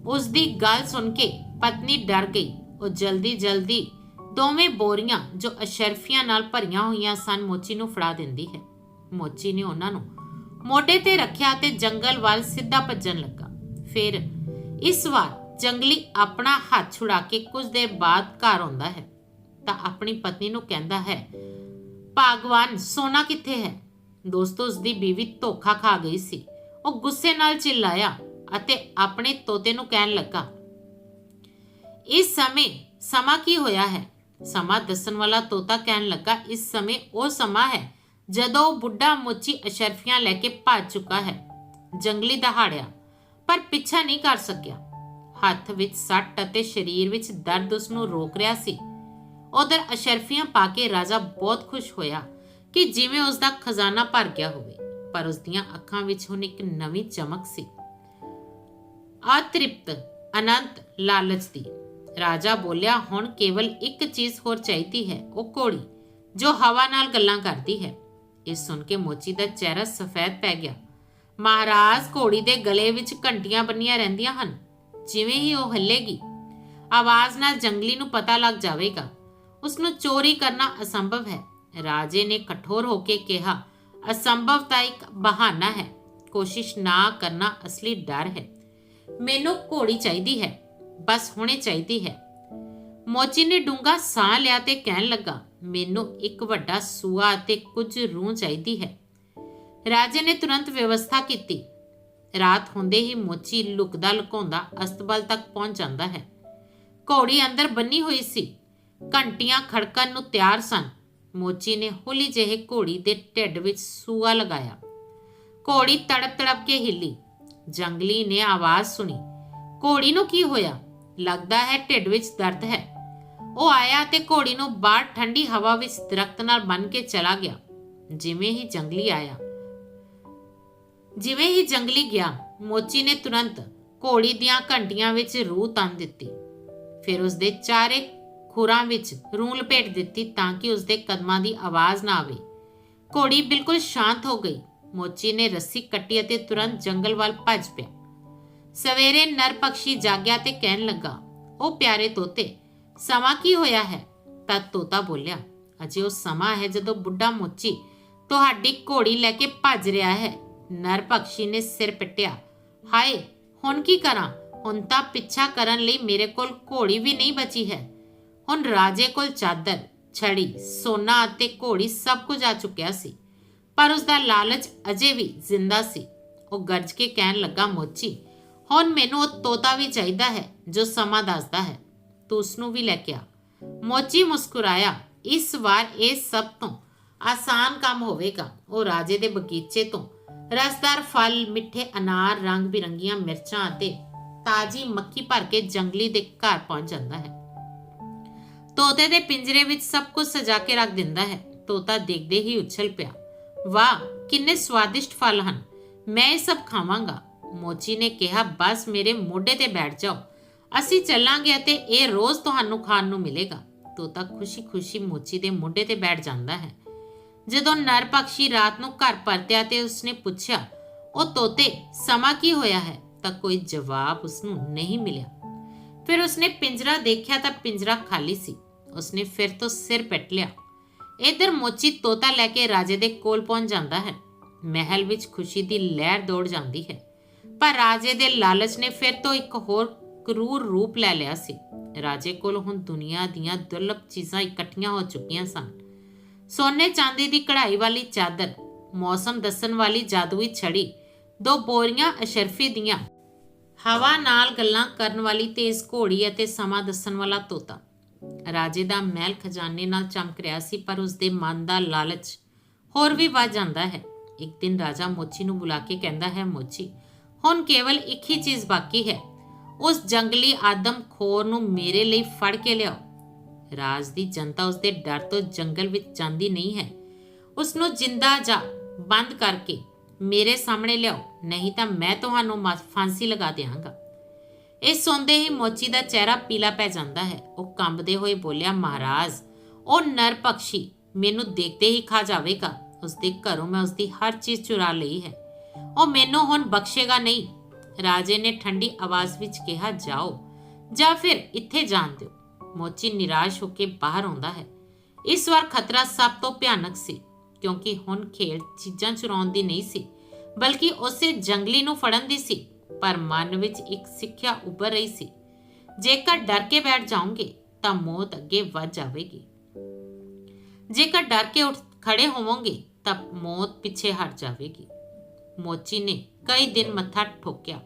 ਉਸ ਦੀ ਗੱਲ ਸੁਣ ਕੇ ਪਤਨੀ ਡਰ ਗਈ। ਉਹ ਜਲਦੀ ਜਲਦੀ ਦੋਵੇਂ ਬੋਰੀਆਂ ਜੋ ਅਸ਼ਰਫੀਆਂ ਨਾਲ ਭਰੀਆਂ ਹੋਈਆਂ ਸਨ, ਮੋਚੀ ਨੂੰ ਫੜਾ ਦਿੰਦੀ ਹੈ। ਮੋਚੀ ਨੇ ਉਹਨਾਂ ਨੂੰ ਮੋਢੇ ਤੇ ਰੱਖਿਆ ਤੇ ਜੰਗਲ ਵੱਲ ਸਿੱਧਾ ਭੱਜਣ ਲੱਗਾ। ਫਿਰ ਇਸ ਵਾਰ ਜੰਗਲੀ ਆਪਣਾ ਹੱਥ ਛੁਡਾ ਕੇ ਕੁਝ ਦੇਰ ਬਾਅਦ ਘਰ ਆਉਂਦਾ ਹੈ। ਤਾਂ ਆਪਣੀ ਪਤਨੀ ਨੂੰ ਕਹਿੰਦਾ ਹੈ, ਭਾਗਵਾਨ, ਸੋਨਾ ਕਿੱਥੇ ਹੈ? ਦੋਸਤੋ ਉਸ ਦੀ ਬੀਵੀ ਧੋਖਾ ਖਾ ਗਈ ਸੀ। ਉਹ ਗੁੱਸੇ ਨਾਲ ਚਿল্লাਇਆ ਅਤੇ ਆਪਣੇ ਤੋਤੇ ਨੂੰ ਕਹਿਣ ਲੱਗਾ, ਇਸ ਸਮੇਂ ਸਮਾਂ ਕੀ ਹੋਇਆ ਹੈ? ਸਮਾਂ ਦੱਸਣ ਵਾਲਾ ਤੋਤਾ ਕਹਿਣ ਲੱਗਾ, ਇਸ ਸਮੇਂ ਉਹ ਸਮਾਂ ਹੈ ਜਦੋਂ ਬੁੱਢਾ ਮੋਚੀ ਅਸ਼ਰਫੀਆਂ ਲੈ ਕੇ ਭੱਜ ਚੁੱਕਾ ਹੈ, ਜੰਗਲੀ ਦਹਾੜਿਆ, ਪਰ ਪਿੱਛਾ ਨਹੀਂ ਕਰ ਸਕਿਆ। ਹੱਥ ਵਿੱਚ ਸੱਟ ਅਤੇ ਸਰੀਰ ਵਿੱਚ ਦਰਦ ਉਸ ਨੂੰ ਰੋਕ ਰਿਹਾ ਸੀ। ਉਧਰ ਅਸ਼ਰਫੀਆਂ ਪਾ ਕੇ ਰਾਜਾ ਬਹੁਤ ਖੁਸ਼ ਹੋਇਆ ਕਿ ਜਿਵੇਂ ਉਸ ਦਾ ਖਜ਼ਾਨਾ ਭਰ ਗਿਆ ਹੋਵੇ। ਪਰ ਉਸ ਦੀਆਂ ਅੱਖਾਂ ਵਿੱਚ ਹੁਣ ਇੱਕ ਨਵੀਂ ਚਮਕ ਸੀ। ਅਤ੍ਰਿਪਤ, ਅਨੰਤ, ਲਾਲਚ ਦੀ। ਰਾਜਾ ਬੋਲਿਆ, ਹੁਣ ਕੇਵਲ ਇੱਕ ਚੀਜ਼ ਹੋਰ ਚਾਹੀਦੀ ਹੈ, ਉਹ ਘੋੜੀ, ਜੋ ਹਵਾ ਨਾਲ ਗੱਲਾਂ ਕਰਦੀ ਹੈ। ਇਹ ਸੁਣ ਕੇ ਮੋਚੀ ਦਾ ਚਿਹਰਾ ਸਫੈਦ ਪੈ ਗਿਆ। ਮਹਾਰਾਜ, ਘੋੜੀ ਦੇ ਗਲੇ ਵਿੱਚ ਘੰਟੀਆਂ ਬੰਨੀਆਂ ਰਹਿੰਦੀਆਂ ਹਨ। ਜਿਵੇਂ ਹੀ ਉਹ ਹੱਲੇਗੀ, ਆਵਾਜ਼ ਨਾਲ ਜੰਗਲੀ ਨੂੰ ਪਤਾ ਲੱਗ ਜਾਵੇਗਾ। ਉਸ ਨੂੰ ਚੋਰੀ ਕਰਨਾ ਅਸੰਭਵ ਹੈ। ਰਾਜੇ ਨੇ ਕਠੋਰ ਹੋ ਕੇ ਕਿਹਾ ਅਸੰਭਵਤਾ ਇੱਕ ਬਹਾਨਾ ਹੈ। ਕੋਸ਼ਿਸ਼ ਨਾ ਕਰਨਾ ਅਸਲੀ ਡਰ ਹੈ। ਮੈਨੂੰ ਘੋੜੀ ਚਾਹੀਦੀ ਹੈ। ਬਸ ਹੁਣੇ ਚਾਹੀਦੀ ਹੈ। ਮੋਚੀ ਨੇ ਡੂੰਗਾ ਸਾਹ ਲਿਆ ਤੇ ਕਹਿਣ ਲੱਗਾ, ਮੈਨੂੰ ਇੱਕ ਵੱਡਾ ਸੂਆ ਅਤੇ ਕੁਝ ਰੂਹ ਚਾਹੀਦੀ ਹੈ। ਰਾਜੇ ਨੇ ਤੁਰੰਤ ਵਿਵਸਥਾ ਕੀਤੀ। ਰਾਤ ਹੁੰਦੇ ਹੀ ਮੋਚੀ ਲੁਕਦਾ ਲੁਕਾਉਂਦਾ ਅਸਤਬਲ ਤੱਕ ਪਹੁੰਚ ਜਾਂਦਾ ਹੈ। ਘੋੜੀ ਅੰਦਰ ਬੰਨੀ ਹੋਈ ਸੀ। ਘੰਟੀਆਂ ਖੜਕਣ ਨੂੰ ਤਿਆਰ ਸਨ। ਮੋਚੀ ਨੇ ਹੌਲੀ ਜਿਹੇ ਘੋੜੀ ਦੇ ਢਿੱਡ ਵਿੱਚ ਸੂਆ ਲਗਾਇਆ। ਘੋੜੀ ਤੜਪ ਤੜਪ ਕੇ ਹਿੱਲੀ। ਜੰਗਲੀ ਨੇ ਆਵਾਜ਼ ਸੁਣੀ, ਘੋੜੀ ਨੂੰ ਕੀ ਹੋਇਆ? ਲੱਗਦਾ ਹੈ ਢਿੱਡ ਵਿੱਚ ਦਰਦ ਹੈ। ਉਹ ਆਇਆ ਤੇ ਘੋੜੀ ਨੂੰ ਬਾਹਰ ਠੰਡੀ ਹਵਾ ਵਿੱਚ ਦਰਖਤ ਨਾਲ ਬੰਨ ਕੇ ਚਲਾ ਗਿਆ। ਜਿਵੇਂ ਹੀ ਜੰਗਲੀ ਆਇਆ। ਜਿਵੇਂ ਹੀ ਜੰਗਲੀ ਗਿਆ, ਮੋਚੀ ਨੇ ਤੁਰੰਤ ਘੋੜੀ ਦੀਆਂ ਘੰਟੀਆਂ ਵਿੱਚ ਰੂਹ ਤੰਨ ਦਿੱਤੀ। ਫਿਰ ਉਸ ਦੇ ਚਾਰੇ ਖੁਰਾਂ ਵਿੱਚ ਰੂਹ ਲਪੇਟ ਦਿੱਤੀ ਤਾਂ ਕਿ ਉਸਦੇ ਕਦਮਾਂ ਦੀ ਆਵਾਜ਼ ਨਾ ਆਵੇ। ਘੋੜੀ ਬਿਲਕੁਲ ਸ਼ਾਂਤ ਹੋ ਗਈ। ਮੋਚੀ ਨੇ ਰੱਸੀ ਕੱਟੀ ਅਤੇ ਤੁਰੰਤ ਜੰਗਲ ਵੱਲ ਭੱਜ ਪਿਆ। ਸਵੇਰੇ ਨਰ ਪਕਸ਼ੀ ਜਾਗਿਆ ਤੇ ਕਹਿਣ ਲੱਗਾ, ਉਹ ਪਿਆਰੇ ਤੋਤੇ, ਸਮਾਂ ਕੀ ਹੋਇਆ ਹੈ? ਤਾਂ ਤੋਤਾ ਬੋਲਿਆ, ਅਜੇ ਉਹ ਸਮਾਂ ਹੈ ਜਦੋਂ ਬੁੱਢਾ ਮੋਚੀ ਤੁਹਾਡੀ ਘੋੜੀ ਲੈ ਕੇ ਭੱਜ ਰਿਹਾ ਹੈ। ਨਰ ਪਕਸ਼ੀ ਨੇ ਸਿਰ ਪਿੱਟਿਆ, ਹਾਏ, ਹੁਣ ਕੀ ਕਰਾਂ? ਹੁਣ ਤਾਂ ਪਿੱਛਾ ਕਰਨ ਲਈ ਮੇਰੇ ਕੋਲ ਘੋੜੀ ਵੀ ਨਹੀਂ ਬਚੀ ਹੈ। ਹੁਣ ਰਾਜੇ ਕੋਲ ਚਾਦਰ, ਛੜੀ, ਸੋਨਾ ਅਤੇ ਘੋੜੀ ਸਭ ਕੁਝ ਆ ਚੁੱਕਿਆ ਸੀ। ਪਰ ਉਸ ਦਾ ਲਾਲਚ ਅਜੇ ਵੀ ਜ਼ਿੰਦਾ ਸੀ। ਉਹ ਗਰਜ ਕੇ ਕਹਿਣ ਲੱਗਾ, ਮੋਚੀ, ਹੁਣ ਮੈਨੂੰ ਉਹ ਤੋਤਾ ਵੀ ਚਾਹੀਦਾ ਹੈ ਜੋ ਸਮਾਂ ਦੱਸਦਾ ਹੈ। ਤੂੰ ਉਸ ਨੂੰ ਵੀ ਲੈ ਕੇ ਆ। ਮੋਚੀ ਮੁਸਕਰਾਇਆ, ਇਸ ਵਾਰ ਇਹ ਸਭ ਤੋਂ ਆਸਾਨ ਕੰਮ ਹੋਵੇਗਾ। ਉਹ ਰਾਜੇ ਦੇ ਬਗੀਚੇ ਤੋਂ ਰਸਦਾਰ ਫਲ, ਮਿੱਠੇ ਅਨਾਰ ਰੰਗ ਬਿਰੰਗੀਆਂ ਮਿਰਚਾਂ ਅਤੇ ਤਾਜੀ ਮੱਕੀ ਭਰ ਕੇ ਜੰਗਲੀ ਦੇ ਘਰ ਪਹੁੰਚ ਜਾਂਦਾ ਹੈ। ਤੋਤੇ ਦੇ ਪਿੰਜਰੇ ਵਿੱਚ ਸਭ ਕੁਝ ਸਜਾ ਕੇ ਰੱਖ ਦਿੰਦਾ ਹੈ। ਤੋਤਾ ਦੇਖਦੇ ਹੀ ਉਛਲ ਪਿਆ। ਵਾਹ, ਕਿੰਨੇ ਸਵਾਦਿਸ਼ਟ ਫਲ ਹਨ। ਮੈਂ ਇਹ ਸਭ ਖਾਵਾਂਗਾ। ਮੋਚੀ ਨੇ ਕਿਹਾ, ਬਸ ਮੇਰੇ ਮੋਢੇ ਤੇ ਬੈਠ ਜਾਓ। ਅਸੀਂ ਚੱਲਾਂਗੇ ਅਤੇ ਇਹ ਰੋਜ਼ ਤੁਹਾਨੂੰ ਖਾਣ ਨੂੰ ਮਿਲੇਗਾ। ਤੋਤਾ ਖੁਸ਼ੀ-ਖੁਸ਼ੀ ਮੋਚੀ ਦੇ ਮੋਢੇ ਤੇ ਬੈਠ ਜਾਂਦਾ ਹੈ। ਜਦੋਂ ਨਰ ਪਕਸ਼ੀ ਰਾਤ ਨੂੰ ਘਰ ਪਰਤਿਆ ਤੇ ਉਸਨੇ ਪੁੱਛਿਆ, ਉਹ ਤੋਤੇ, ਸਮਾਂ ਕੀ ਹੋਇਆ ਹੈ? ਤਾਂ ਕੋਈ ਜਵਾਬ ਉਸ ਨੂੰ ਨਹੀਂ ਮਿਲਿਆ। ਫਿਰ ਉਸਨੇ ਪਿੰਜਰਾ ਦੇਖਿਆ ਤਾਂ ਪਿੰਜਰਾ ਖਾਲੀ ਸੀ। ਉਸਨੇ ਫਿਰ ਤੋਂ ਸਿਰ ਪਿੱਟ ਲਿਆ। ਇਧਰ ਮੋਚੀ ਤੋਤਾ ਲੈ ਕੇ ਰਾਜੇ ਦੇ ਕੋਲ ਪਹੁੰਚ ਜਾਂਦਾ ਹੈ। ਮਹਿਲ ਵਿੱਚ ਖੁਸ਼ੀ ਦੀ ਲਹਿਰ ਦੌੜ ਜਾਂਦੀ ਹੈ। ਪਰ ਰਾਜੇ ਦੇ ਲਾਲਚ ਨੇ ਫਿਰ ਤੋਂ ਇੱਕ ਹੋਰ ਕਰੂਰ ਰੂਪ ਲੈ ਲਿਆ ਸੀ। ਰਾਜੇ ਕੋਲ ਹੁਣ ਦੁਨੀਆ ਦੀਆਂ ਦੁਰਲਭ ਚੀਜ਼ਾਂ ਇਕੱਠੀਆਂ ਹੋ ਚੁੱਕੀਆਂ ਸਨ। ਸੋਨੇ ਚਾਂਦੀ ਦੀ ਕਢਾਈ ਵਾਲੀ ਚਾਦਰ, ਮੌਸਮ ਦੱਸਣ ਵਾਲੀ ਜਾਦੂਈ ਛੜੀ, ਦੋ ਬੋਰੀਆਂ ਅਸ਼ਰਫੀ ਦੀਆਂ, ਹਵਾ ਨਾਲ ਗੱਲਾਂ ਕਰਨ ਵਾਲੀ ਤੇਜ਼ ਘੋੜੀ ਅਤੇ ਸਮਾਂ ਦੱਸਣ ਵਾਲਾ ਤੋਤਾ। ਰਾਜੇ ਦਾ ਮਹਿਲ ਖਜ਼ਾਨੇ ਨਾਲ ਚਮਕ ਰਿਹਾ ਸੀ, ਪਰ ਉਸ ਦੇ ਮਨ ਦਾ ਲਾਲਚ ਹੋਰ ਵੀ ਵੱਧ ਜਾਂਦਾ ਹੈ। ਇੱਕ ਦਿਨ ਰਾਜਾ ਮੋਚੀ ਨੂੰ ਬੁਲਾ ਕੇ ਕਹਿੰਦਾ ਹੈ, ਮੋਚੀ, ਹੁਣ ਕੇਵਲ ਇੱਕ ਹੀ ਚੀਜ਼ ਬਾਕੀ ਹੈ। ਉਸ ਜੰਗਲੀ ਆਦਮ ਖੋਰ ਨੂੰ ਮੇਰੇ ਲਈ ਫੜ ਕੇ ਲਿਆਓ ਰਾਜ ਦੀ ਜਨਤਾ ਉਸ ਦੇ ਡਰ ਤੋਂ ਜੰਗਲ ਵਿੱਚ ਜਾਂਦੀ ਨਹੀਂ ਹੈ। ਉਸ ਨੂੰ ਜਿੰਦਾ ਜਾ ਬੰਦ ਕਰਕੇ ਮੇਰੇ ਸਾਹਮਣੇ ਲਿਆਓ, ਨਹੀਂ ਤਾਂ ਮੈਂ ਤੁਹਾਨੂੰ ਮਾ- ਫਾਂਸੀ ਲਗਾ ਦਿਆਂਗਾ। ਇਹ ਸੁਣਦੇ ਹੀ ਮੋਚੀ ਦਾ ਚਿਹਰਾ ਪੀਲਾ ਪੈ ਜਾਂਦਾ ਹੈ। ਉਹ ਕੰਬਦੇ ਹੋਏ ਬੋਲਿਆ, ਮਹਾਰਾਜ, ਉਹ ਨਰ ਪਕਸ਼ੀ ਮੈਨੂੰ ਦੇਖਦੇ ਹੀ ਖਾ ਜਾਵੇਗਾ। ਉਸਦੇ ਘਰੋਂ ਮੈਂ ਉਸਦੀ ਹਰ ਚੀਜ਼ ਚੁਰਾ ਲਈ ਹੈ। ਉਹ ਮੈਨੂੰ ਹੁਣ ਬਖਸ਼ੇਗਾ ਨਹੀਂ। ਰਾਜੇ ਨੇ ਠੰਡੀ ਆਵਾਜ਼ ਵਿੱਚ ਕਿਹਾ, ਜਾਓ, ਜਾਂ ਫਿਰ ਇੱਥੇ ਜਾਣ ਦਿਓ। ਮੋਚੀ ਨਿਰਾਸ਼ ਹੋ ਕੇ ਬਾਹਰ ਆਉਂਦਾ ਹੈ। ਇਸ ਵਾਰ ਖਤਰਾ ਸਭ ਤੋਂ ਭਿਆਨਕ ਸੀ, ਕਿਉਂਕਿ ਹੁਣ ਖੇਡ ਚੀਜ਼ਾਂ ਚੁਰਾਉਣ ਦੀ ਨਹੀਂ ਸੀ, ਬਲਕਿ ਉਸੇ ਜੰਗਲੀ ਨੂੰ ਫੜਨ ਦੀ ਸੀ। ਪਰ ਮਨ ਵਿੱਚ ਇੱਕ ਸਿੱਖਿਆ ਉੱਭਰ ਰਹੀ ਸੀ। ਜੇਕਰ ਡਰ ਕੇ ਬੈਠ ਜਾਓਗੇ, ਤਾਂ ਮੌਤ ਅੱਗੇ ਵੱਧ ਜਾਵੇਗੀ। ਜੇਕਰ ਡਰ ਕੇ ਉੱਠ ਖੜੇ ਹੋਵੋਗੇ, ਤਾਂ ਮੌਤ ਪਿੱਛੇ ਹਟ ਜਾਵੇਗੀ। ਮੋਚੀ ਨੇ ਕਈ ਦਿਨ ਮੱਥਾ ਠੋਕਿਆ।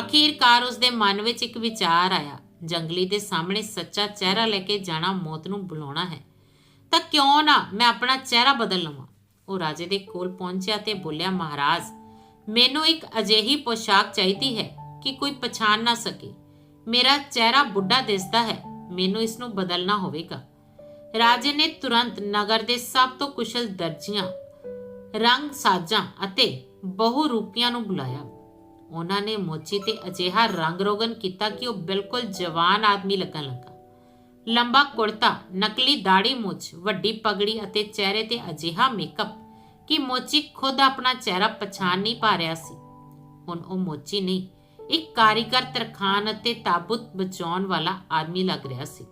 ਅਖੀਰਕਾਰ ਉਸਦੇ ਮਨ ਵਿੱਚ ਇੱਕ ਵਿਚਾਰ ਆਇਆ, ਜੰਗਲੀ ਦੇ ਸਾਹਮਣੇ ਸੱਚਾ ਚਿਹਰਾ ਲੈ ਕੇ ਜਾਣਾ ਮੌਤ ਨੂੰ ਬੁਲਾਉਣਾ ਹੈ। ਤਾਂ ਕਿਉਂ ਨਾ ਮੈਂ ਆਪਣਾ ਚਿਹਰਾ ਬਦਲ ਲਵਾਂ? ਉਹ ਰਾਜੇ ਦੇ ਕੋਲ ਪਹੁੰਚਿਆ ਤੇ ਬੋਲਿਆ, ਮਹਾਰਾਜ ਮੈਨੂੰ ਇੱਕ ਅਜਿਹੀ ਪੋਸ਼ਾਕ ਚਾਹੀਦੀ ਹੈ ਕਿ ਕੋਈ ਪਛਾਣ ਨਾ ਸਕੇ। ਮੇਰਾ ਚਿਹਰਾ ਬੁੱਢਾ ਦਿਸਦਾ ਹੈ। ਮੈਨੂੰ ਇਸ ਨੂੰ ਬਦਲਣਾ ਹੋਵੇਗਾ। ਰਾਜੇ ਨੇ ਤੁਰੰਤ ਨਗਰ ਦੇ ਸਭ ਤੋਂ ਕੁਸ਼ਲ ਦਰਜੀਆਂ, ਰੰਗ ਸਾਜ਼ਾਂ ਅਤੇ ਬਹੁ ਰੂਪੀਆਂ ਨੂੰ ਬੁਲਾਇਆ। ਉਹਨਾਂ ਨੇ ਮੋਚੀ ਤੇ ਅਜਿਹਾ ਰੰਗ ਰੋਗਨ ਕੀਤਾ ਕਿ ਉਹ ਬਿਲਕੁਲ ਜਵਾਨ ਆਦਮੀ ਲੱਗਣ ਲੱਗਾ। ਲੰਬਾ ਕੁੜਤਾ, ਨਕਲੀ ਦਾੜੀ ਮੁੱਛ ਵੱਡੀ ਪਗੜੀ ਅਤੇ ਚਿਹਰੇ ਤੇ ਅਜਿਹਾ ਮੇਕਅਪ ਕਿ ਮੋਚੀ ਖੁਦ ਆਪਣਾ ਚਿਹਰਾ ਪਛਾਣ ਨਹੀਂ ਪਾ ਰਿਹਾ ਸੀ। ਹੁਣ ਉਹ ਮੋਚੀ ਨਹੀਂ, ਇੱਕ ਕਾਰੀਗਰ, ਤਰਖਾਨ ਅਤੇ ਤਾਬੂਤ ਬਚਾਉਣ ਵਾਲਾ ਆਦਮੀ ਲੱਗ ਰਿਹਾ ਸੀ।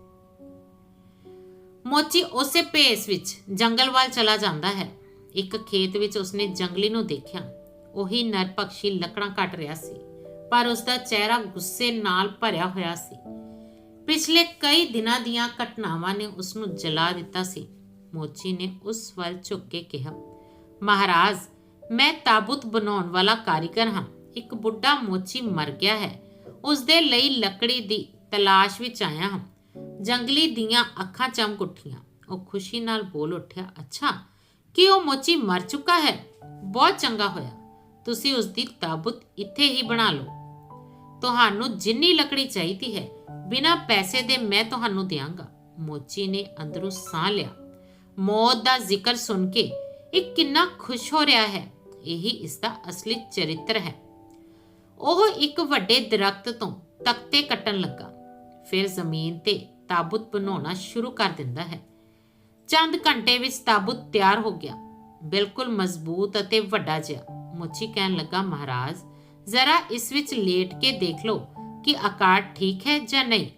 ਮੋਚੀ ਉਸੇ ਭੇਸ ਵਿੱਚ ਜੰਗਲ ਵੱਲ ਚਲਾ ਜਾਂਦਾ ਹੈ। ਇੱਕ ਖੇਤ ਵਿੱਚ ਉਸਨੇ ਜੰਗਲੀ ਨੂੰ ਦੇਖਿਆ। ਉਹੀ ਨਰ ਪਕਸ਼ੀ ਲੱਕੜਾਂ ਕੱਟ ਰਿਹਾ ਸੀ, ਪਰ ਉਸ ਦਾ ਚਿਹਰਾ ਗੁੱਸੇ ਨਾਲ ਭਰਿਆ ਹੋਇਆ ਸੀ। ਪਿਛਲੇ ਕਈ ਦਿਨਾਂ ਦੀਆਂ ਘਟਨਾਵਾਂ ਨੇ ਉਸ ਨੂੰ ਜਲਾ ਦਿੱਤਾ ਸੀ। ਮੋਚੀ ਨੇ ਉਸ ਵੱਲ ਝੁੱਕ ਕੇ ਕਿਹਾ ਮਹਾਰਾਜ, ਮੈਂ ਤਾਬੂਤ ਬਣਾਉਣ ਵਾਲਾ ਕਾਰੀਗਰ ਹਾਂ। ਇੱਕ ਬੁੱਢਾ ਮੋਚੀ ਮਰ ਗਿਆ ਹੈ। ਉਸ ਦੇ ਲਈ ਲੱਕੜੀ ਦੀ ਤਲਾਸ਼ ਵਿੱਚ ਆਇਆ ਹਾਂ। ਜੰਗਲੀ ਦੀਆਂ ਅੱਖਾਂ ਚਮਕ ਉੱਠੀਆਂ। ਉਹ ਖੁਸ਼ੀ ਨਾਲ ਬੋਲ ਉੱਠਿਆ, ਅੱਛਾ, ਕਿ ਉਹ ਮੋਚੀ ਮਰ ਚੁੱਕਾ ਹੈ? ਬਹੁਤ ਚੰਗਾ ਹੋਇਆ। ਤੁਸੀਂ ਉਸ ਦੀ ਤਾਬੂਤ ਇੱਥੇ ਹੀ ਬਣਾ ਲਓ। ਤੁਹਾਨੂੰ ਜਿੰਨੀ ਲੱਕੜੀ ਚਾਹੀਦੀ ਹੈ, ਬਿਨਾਂ ਪੈਸੇ ਦੇ ਮੈਂ ਤੁਹਾਨੂੰ ਦਿਆਂਗਾ। ਮੋਚੀ ਨੇ ਅੰਦਰੋਂ ਸਾਹ ਲਿਆ। ਮੌਤ ਦਾ ਜ਼ਿਕਰ ਸੁਣ ਕੇ ਇਹ ਕਿੰਨਾ ਖੁਸ਼ ਹੋ ਰਿਹਾ ਹੈ, ਇਹੀ ਇਸ ਦਾ ਅਸਲੀ ਚਰਿੱਤਰ ਹੈ। ਉਹ ਇੱਕ ਵੱਡੇ ਦਰਖਤ ਤੋਂ ਤਖਤੇ ਕੱਟਣ ਲੱਗਾ। ਫਿਰ ਜ਼ਮੀਨ ਤੇ ਤਾਬੂਤ ਬਣਾਉਣਾ ਸ਼ੁਰੂ ਕਰ ਦਿੰਦਾ ਹੈ। ਚੰਦ ਘੰਟੇ ਵਿੱਚ ਤਾਬੂਤ ਤਿਆਰ ਹੋ ਗਿਆ। ਬਿਲਕੁਲ ਮਜ਼ਬੂਤ ਅਤੇ ਵੱਡਾ ਜਿਹਾ ਮੁੱਚੀ ਕਹਿਣ ਲੱਗਾ, ਮਹਾਰਾਜ, ਜ਼ਰਾ ਇਸ ਵਿੱਚ ਲੇਟ ਕੇ ਦੇਖ ਲਓ ਕਿ ਆਕਾਰ ਠੀਕ ਹੈ ਜਾਂ ਨਹੀਂ।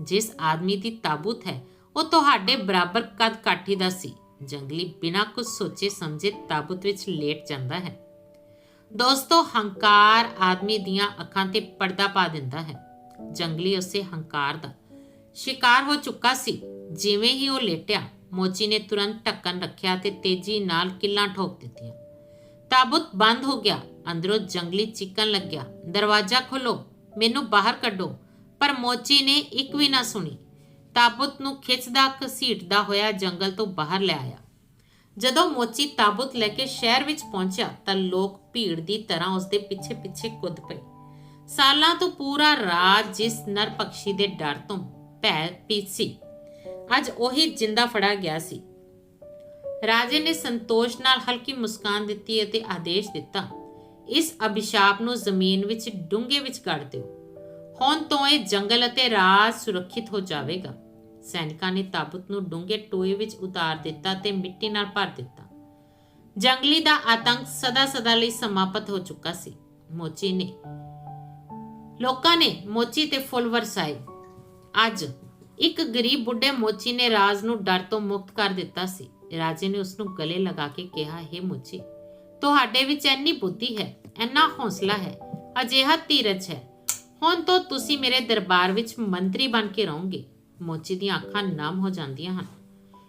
ਜਿਸ ਆਦਮੀ ਦੀ ਤਾਬੂਤ ਹੈ, ਉਹ ਤੁਹਾਡੇ ਬਰਾਬਰ ਕੱਦ ਕਾਠੀ ਦਾ ਸੀ। ਜੰਗਲੀ ਬਿਨਾਂ ਕੁਝ ਸੋਚੇ ਸਮਝੇ ਤਾਬੂਤ ਵਿੱਚ ਲੇਟ ਜਾਂਦਾ ਹੈ। ਦੋਸਤੋ, ਹੰਕਾਰ ਆਦਮੀ ਦੀਆਂ ਅੱਖਾਂ ਤੇ ਪਰਦਾ ਪਾ ਦਿੰਦਾ ਹੈ। ਜੰਗਲੀ ਉਸੇ ਹੰਕਾਰ ਦਾ ਸ਼ਿਕਾਰ ਹੋ ਚੁੱਕਾ ਸੀ, ਜਿਵੇਂ ਹੀ ਉਹ ਲੇਟਿਆ, ਮੋਚੀ ਨੇ ਤੁਰੰਤ ਢੱਕਣ ਰੱਖਿਆ ਤੇ ਤੇਜ਼ੀ ਨਾਲ ਕਿੱਲਾਂ ਠੋਕ ਦਿੱਤੀਆਂ। ਤਾਬੂਤ ਬੰਦ ਹੋ ਗਿਆ, ਅੰਦਰੋਂ ਜੰਗਲੀ ਚੀਕਣ ਲੱਗਿਆ। ਦਰਵਾਜ਼ਾ ਖੋਲੋ ਮੈਨੂੰ ਬਾਹਰ ਕੱਢੋ, ਪਰ ਮੋਚੀ ਨੇ ਇੱਕ ਵੀ ਨਾ ਸੁਣੀ। ਤਾਬੂਤ ਨੂੰ ਖਿੱਚਦਾ, ਘਸੀਟਦਾ ਹੋਇਆ ਜੰਗਲ ਤੋਂ ਬਾਹਰ ਲੈ ਆਇਆ। ਜਦੋਂ ਮੋਚੀ ਤਾਬੂਤ ਲੈ ਕੇ ਸ਼ਹਿਰ ਵਿੱਚ ਪਹੁੰਚਿਆ, ਤਾਂ ਲੋਕ ਭੀੜ ਦੀ ਤਰ੍ਹਾਂ ਉਸ ਦੇ ਪਿੱਛੇ ਪਿੱਛੇ ਕੁੱਦ ਪਏ। ਸਾਲਾਂ ਤੋਂ ਪੂਰਾ ਰਾਜ ਜਿਸ ਨਰ ਪਕਸ਼ੀ ਦੇ ਡਰ ਤੋਂ ਭੈ ਪੀਤ ਸੀ, ਅੱਜ ਉਹੀ ਜਿੰਦਾ ਫੜਾ ਗਿਆ ਸੀ। ਰਾਜੇ ਨੇ ਸੰਤੋਸ਼ ਨਾਲ ਹਲਕੀ ਮੁਸਕਾਨ ਦਿੱਤੀ ਅਤੇ ਆਦੇਸ਼ ਦਿੱਤਾ, ਇਸ ਅਭਿਸ਼ਾਪ ਨੂੰ ਜ਼ਮੀਨ ਵਿੱਚ ਡੂੰਘੇ ਵਿੱਚ ਗੱਡ ਦਿਓ। ਹੁਣ ਤੋਂ ਇਹ ਜੰਗਲ ਅਤੇ ਰਾਜ ਸੁਰੱਖਿਅਤ ਹੋ ਜਾਵੇਗਾ। ਸੈਨਿਕਾਂ ਨੇ ਤਾਬੂਤ ਨੂੰ ਡੂੰਘੇ ਟੋਏ ਵਿੱਚ ਉਤਾਰ ਦਿੱਤਾ ਤੇ ਮਿੱਟੀ ਨਾਲ ਭਰ ਦਿੱਤਾ। ਜੰਗਲੀ ਦਾ ਆਤੰਕ ਸਦਾ ਸਦਾ ਲਈ ਸਮਾਪਤ ਹੋ ਚੁੱਕਾ ਸੀ। ਮੋਚੀ ਨੇ, ਲੋਕਾਂ ਨੇ ਮੋਚੀ ਤੇ ਫੁੱਲ ਵਰਸਾਏ। ਅੱਜ ਇੱਕ ਗਰੀਬ ਬੁੱਢੇ ਮੋਚੀ ਨੇ ਰਾਜ ਨੂੰ ਡਰ ਤੋਂ ਮੁਕਤ ਕਰ ਦਿੱਤਾ ਸੀ। ਰਾਜੇ ਨੇ ਉਸ ਨੂੰ ਗਲੇ ਲਗਾ ਕੇ ਕਿਹਾ, ਹੈ ਮੋਚੀ, ਤੁਹਾਡੇ ਵਿੱਚ ਇੰਨੀ ਬੁੱਧੀ ਹੈ, ਇੰਨਾ ਹੌਸਲਾ ਹੈ, ਅਜਿਹਾ ਧੀਰਜ ਹੈ। ਹੁਣ ਤੋਂ ਤੁਸੀਂ ਮੇਰੇ ਦਰਬਾਰ ਵਿੱਚ ਮੰਤਰੀ ਬਣ ਕੇ ਰਹੋਗੇ। ਮੋਚੀ ਦੀਆਂ ਅੱਖਾਂ ਨਮ ਹੋ ਜਾਂਦੀਆਂ ਹਨ।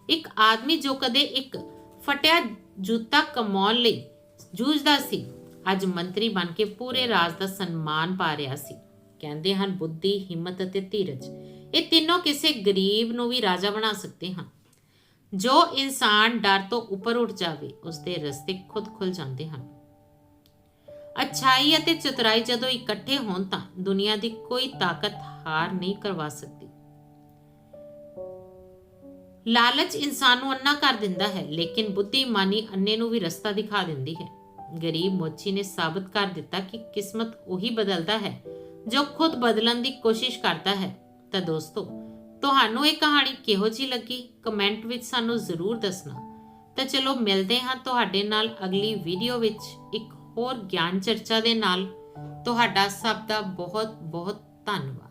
ਇੱਕ ਆਦਮੀ ਜੋ ਕਦੇ ਇੱਕ ਫਟਿਆ ਜੁੱਤਾ ਕਮਾਉਣ ਲਈ ਜੂਝਦਾ ਸੀ, ਅੱਜ ਮੰਤਰੀ ਬਣ ਕੇ ਪੂਰੇ ਰਾਜ ਦਾ ਸਨਮਾਨ ਪਾ ਰਿਹਾ ਸੀ। ਕਹਿੰਦੇ ਹਨ, ਬੁੱਧੀ, ਹਿੰਮਤ ਅਤੇ ਧੀਰਜ। ਇਹ ਤਿੰਨੋਂ ਕਿਸੇ ਗਰੀਬ ਨੂੰ ਵੀ ਰਾਜਾ ਬਣਾ ਸਕਦੇ ਹਨ। ਜੋ ਇਨਸਾਨ ਡਰ ਤੋਂ ਉੱਪਰ ਉੱਠ ਜਾਵੇ ਉਸ ਦੇ ਰਸਤੇ ਖੁਦ ਖੁੱਲ ਜਾਂਦੇ ਹਨ। ਅਛਾਈ ਅਤੇ ਚਤੁਰਾਈ ਜਦੋਂ ਇਕੱਠੇ ਹੋਣ ਤਾਂ ਦੁਨੀਆ ਦੀ ਕੋਈ ਤਾਕਤ ਹਾਰ ਨਹੀਂ ਕਰਵਾ ਸਕਦੀ। ਲਾਲਚ ਇਨਸਾਨ ਨੂੰ ਅੰਨਾ ਕਰ ਦਿੰਦਾ ਹੈ, ਲੇਕਿਨ ਬੁੱਧੀਮਾਨੀ ਅੰਨੇ ਨੂੰ ਵੀ ਰਸਤਾ ਦਿਖਾ ਦਿੰਦੀ ਹੈ। ਗਰੀਬ ਮੋਚੀ ਨੇ ਸਾਬਤ ਕਰ ਦਿੱਤਾ ਕਿ ਕਿਸਮਤ ਉਹੀ ਬਦਲਦਾ ਹੈ, ਜੋ ਖੁਦ ਬਦਲਣ ਦੀ ਕੋਸ਼ਿਸ਼ ਕਰਦਾ ਹੈ। ਤਾਂ ਦੋਸਤੋ, ਤੁਹਾਨੂੰ ਇਹ ਕਹਾਣੀ ਕਿਹੋ ਜੀ ਲੱਗੀ? ਕਮੈਂਟ ਵਿੱਚ ਸਾਨੂੰ ਜ਼ਰੂਰ ਦੱਸਣਾ। ਤਾਂ ਚਲੋ ਮਿਲਦੇ ਹਾਂ ਤੁਹਾਡੇ ਨਾਲ ਅਗਲੀ ਵੀਡੀਓ ਵਿੱਚ ਇੱਕ ਹੋਰ ਗਿਆਨ ਚਰਚਾ ਦੇ ਨਾਲ ਤੁਹਾਡਾ ਸਭ ਦਾ ਬਹੁਤ ਬਹੁਤ ਧੰਨਵਾਦ।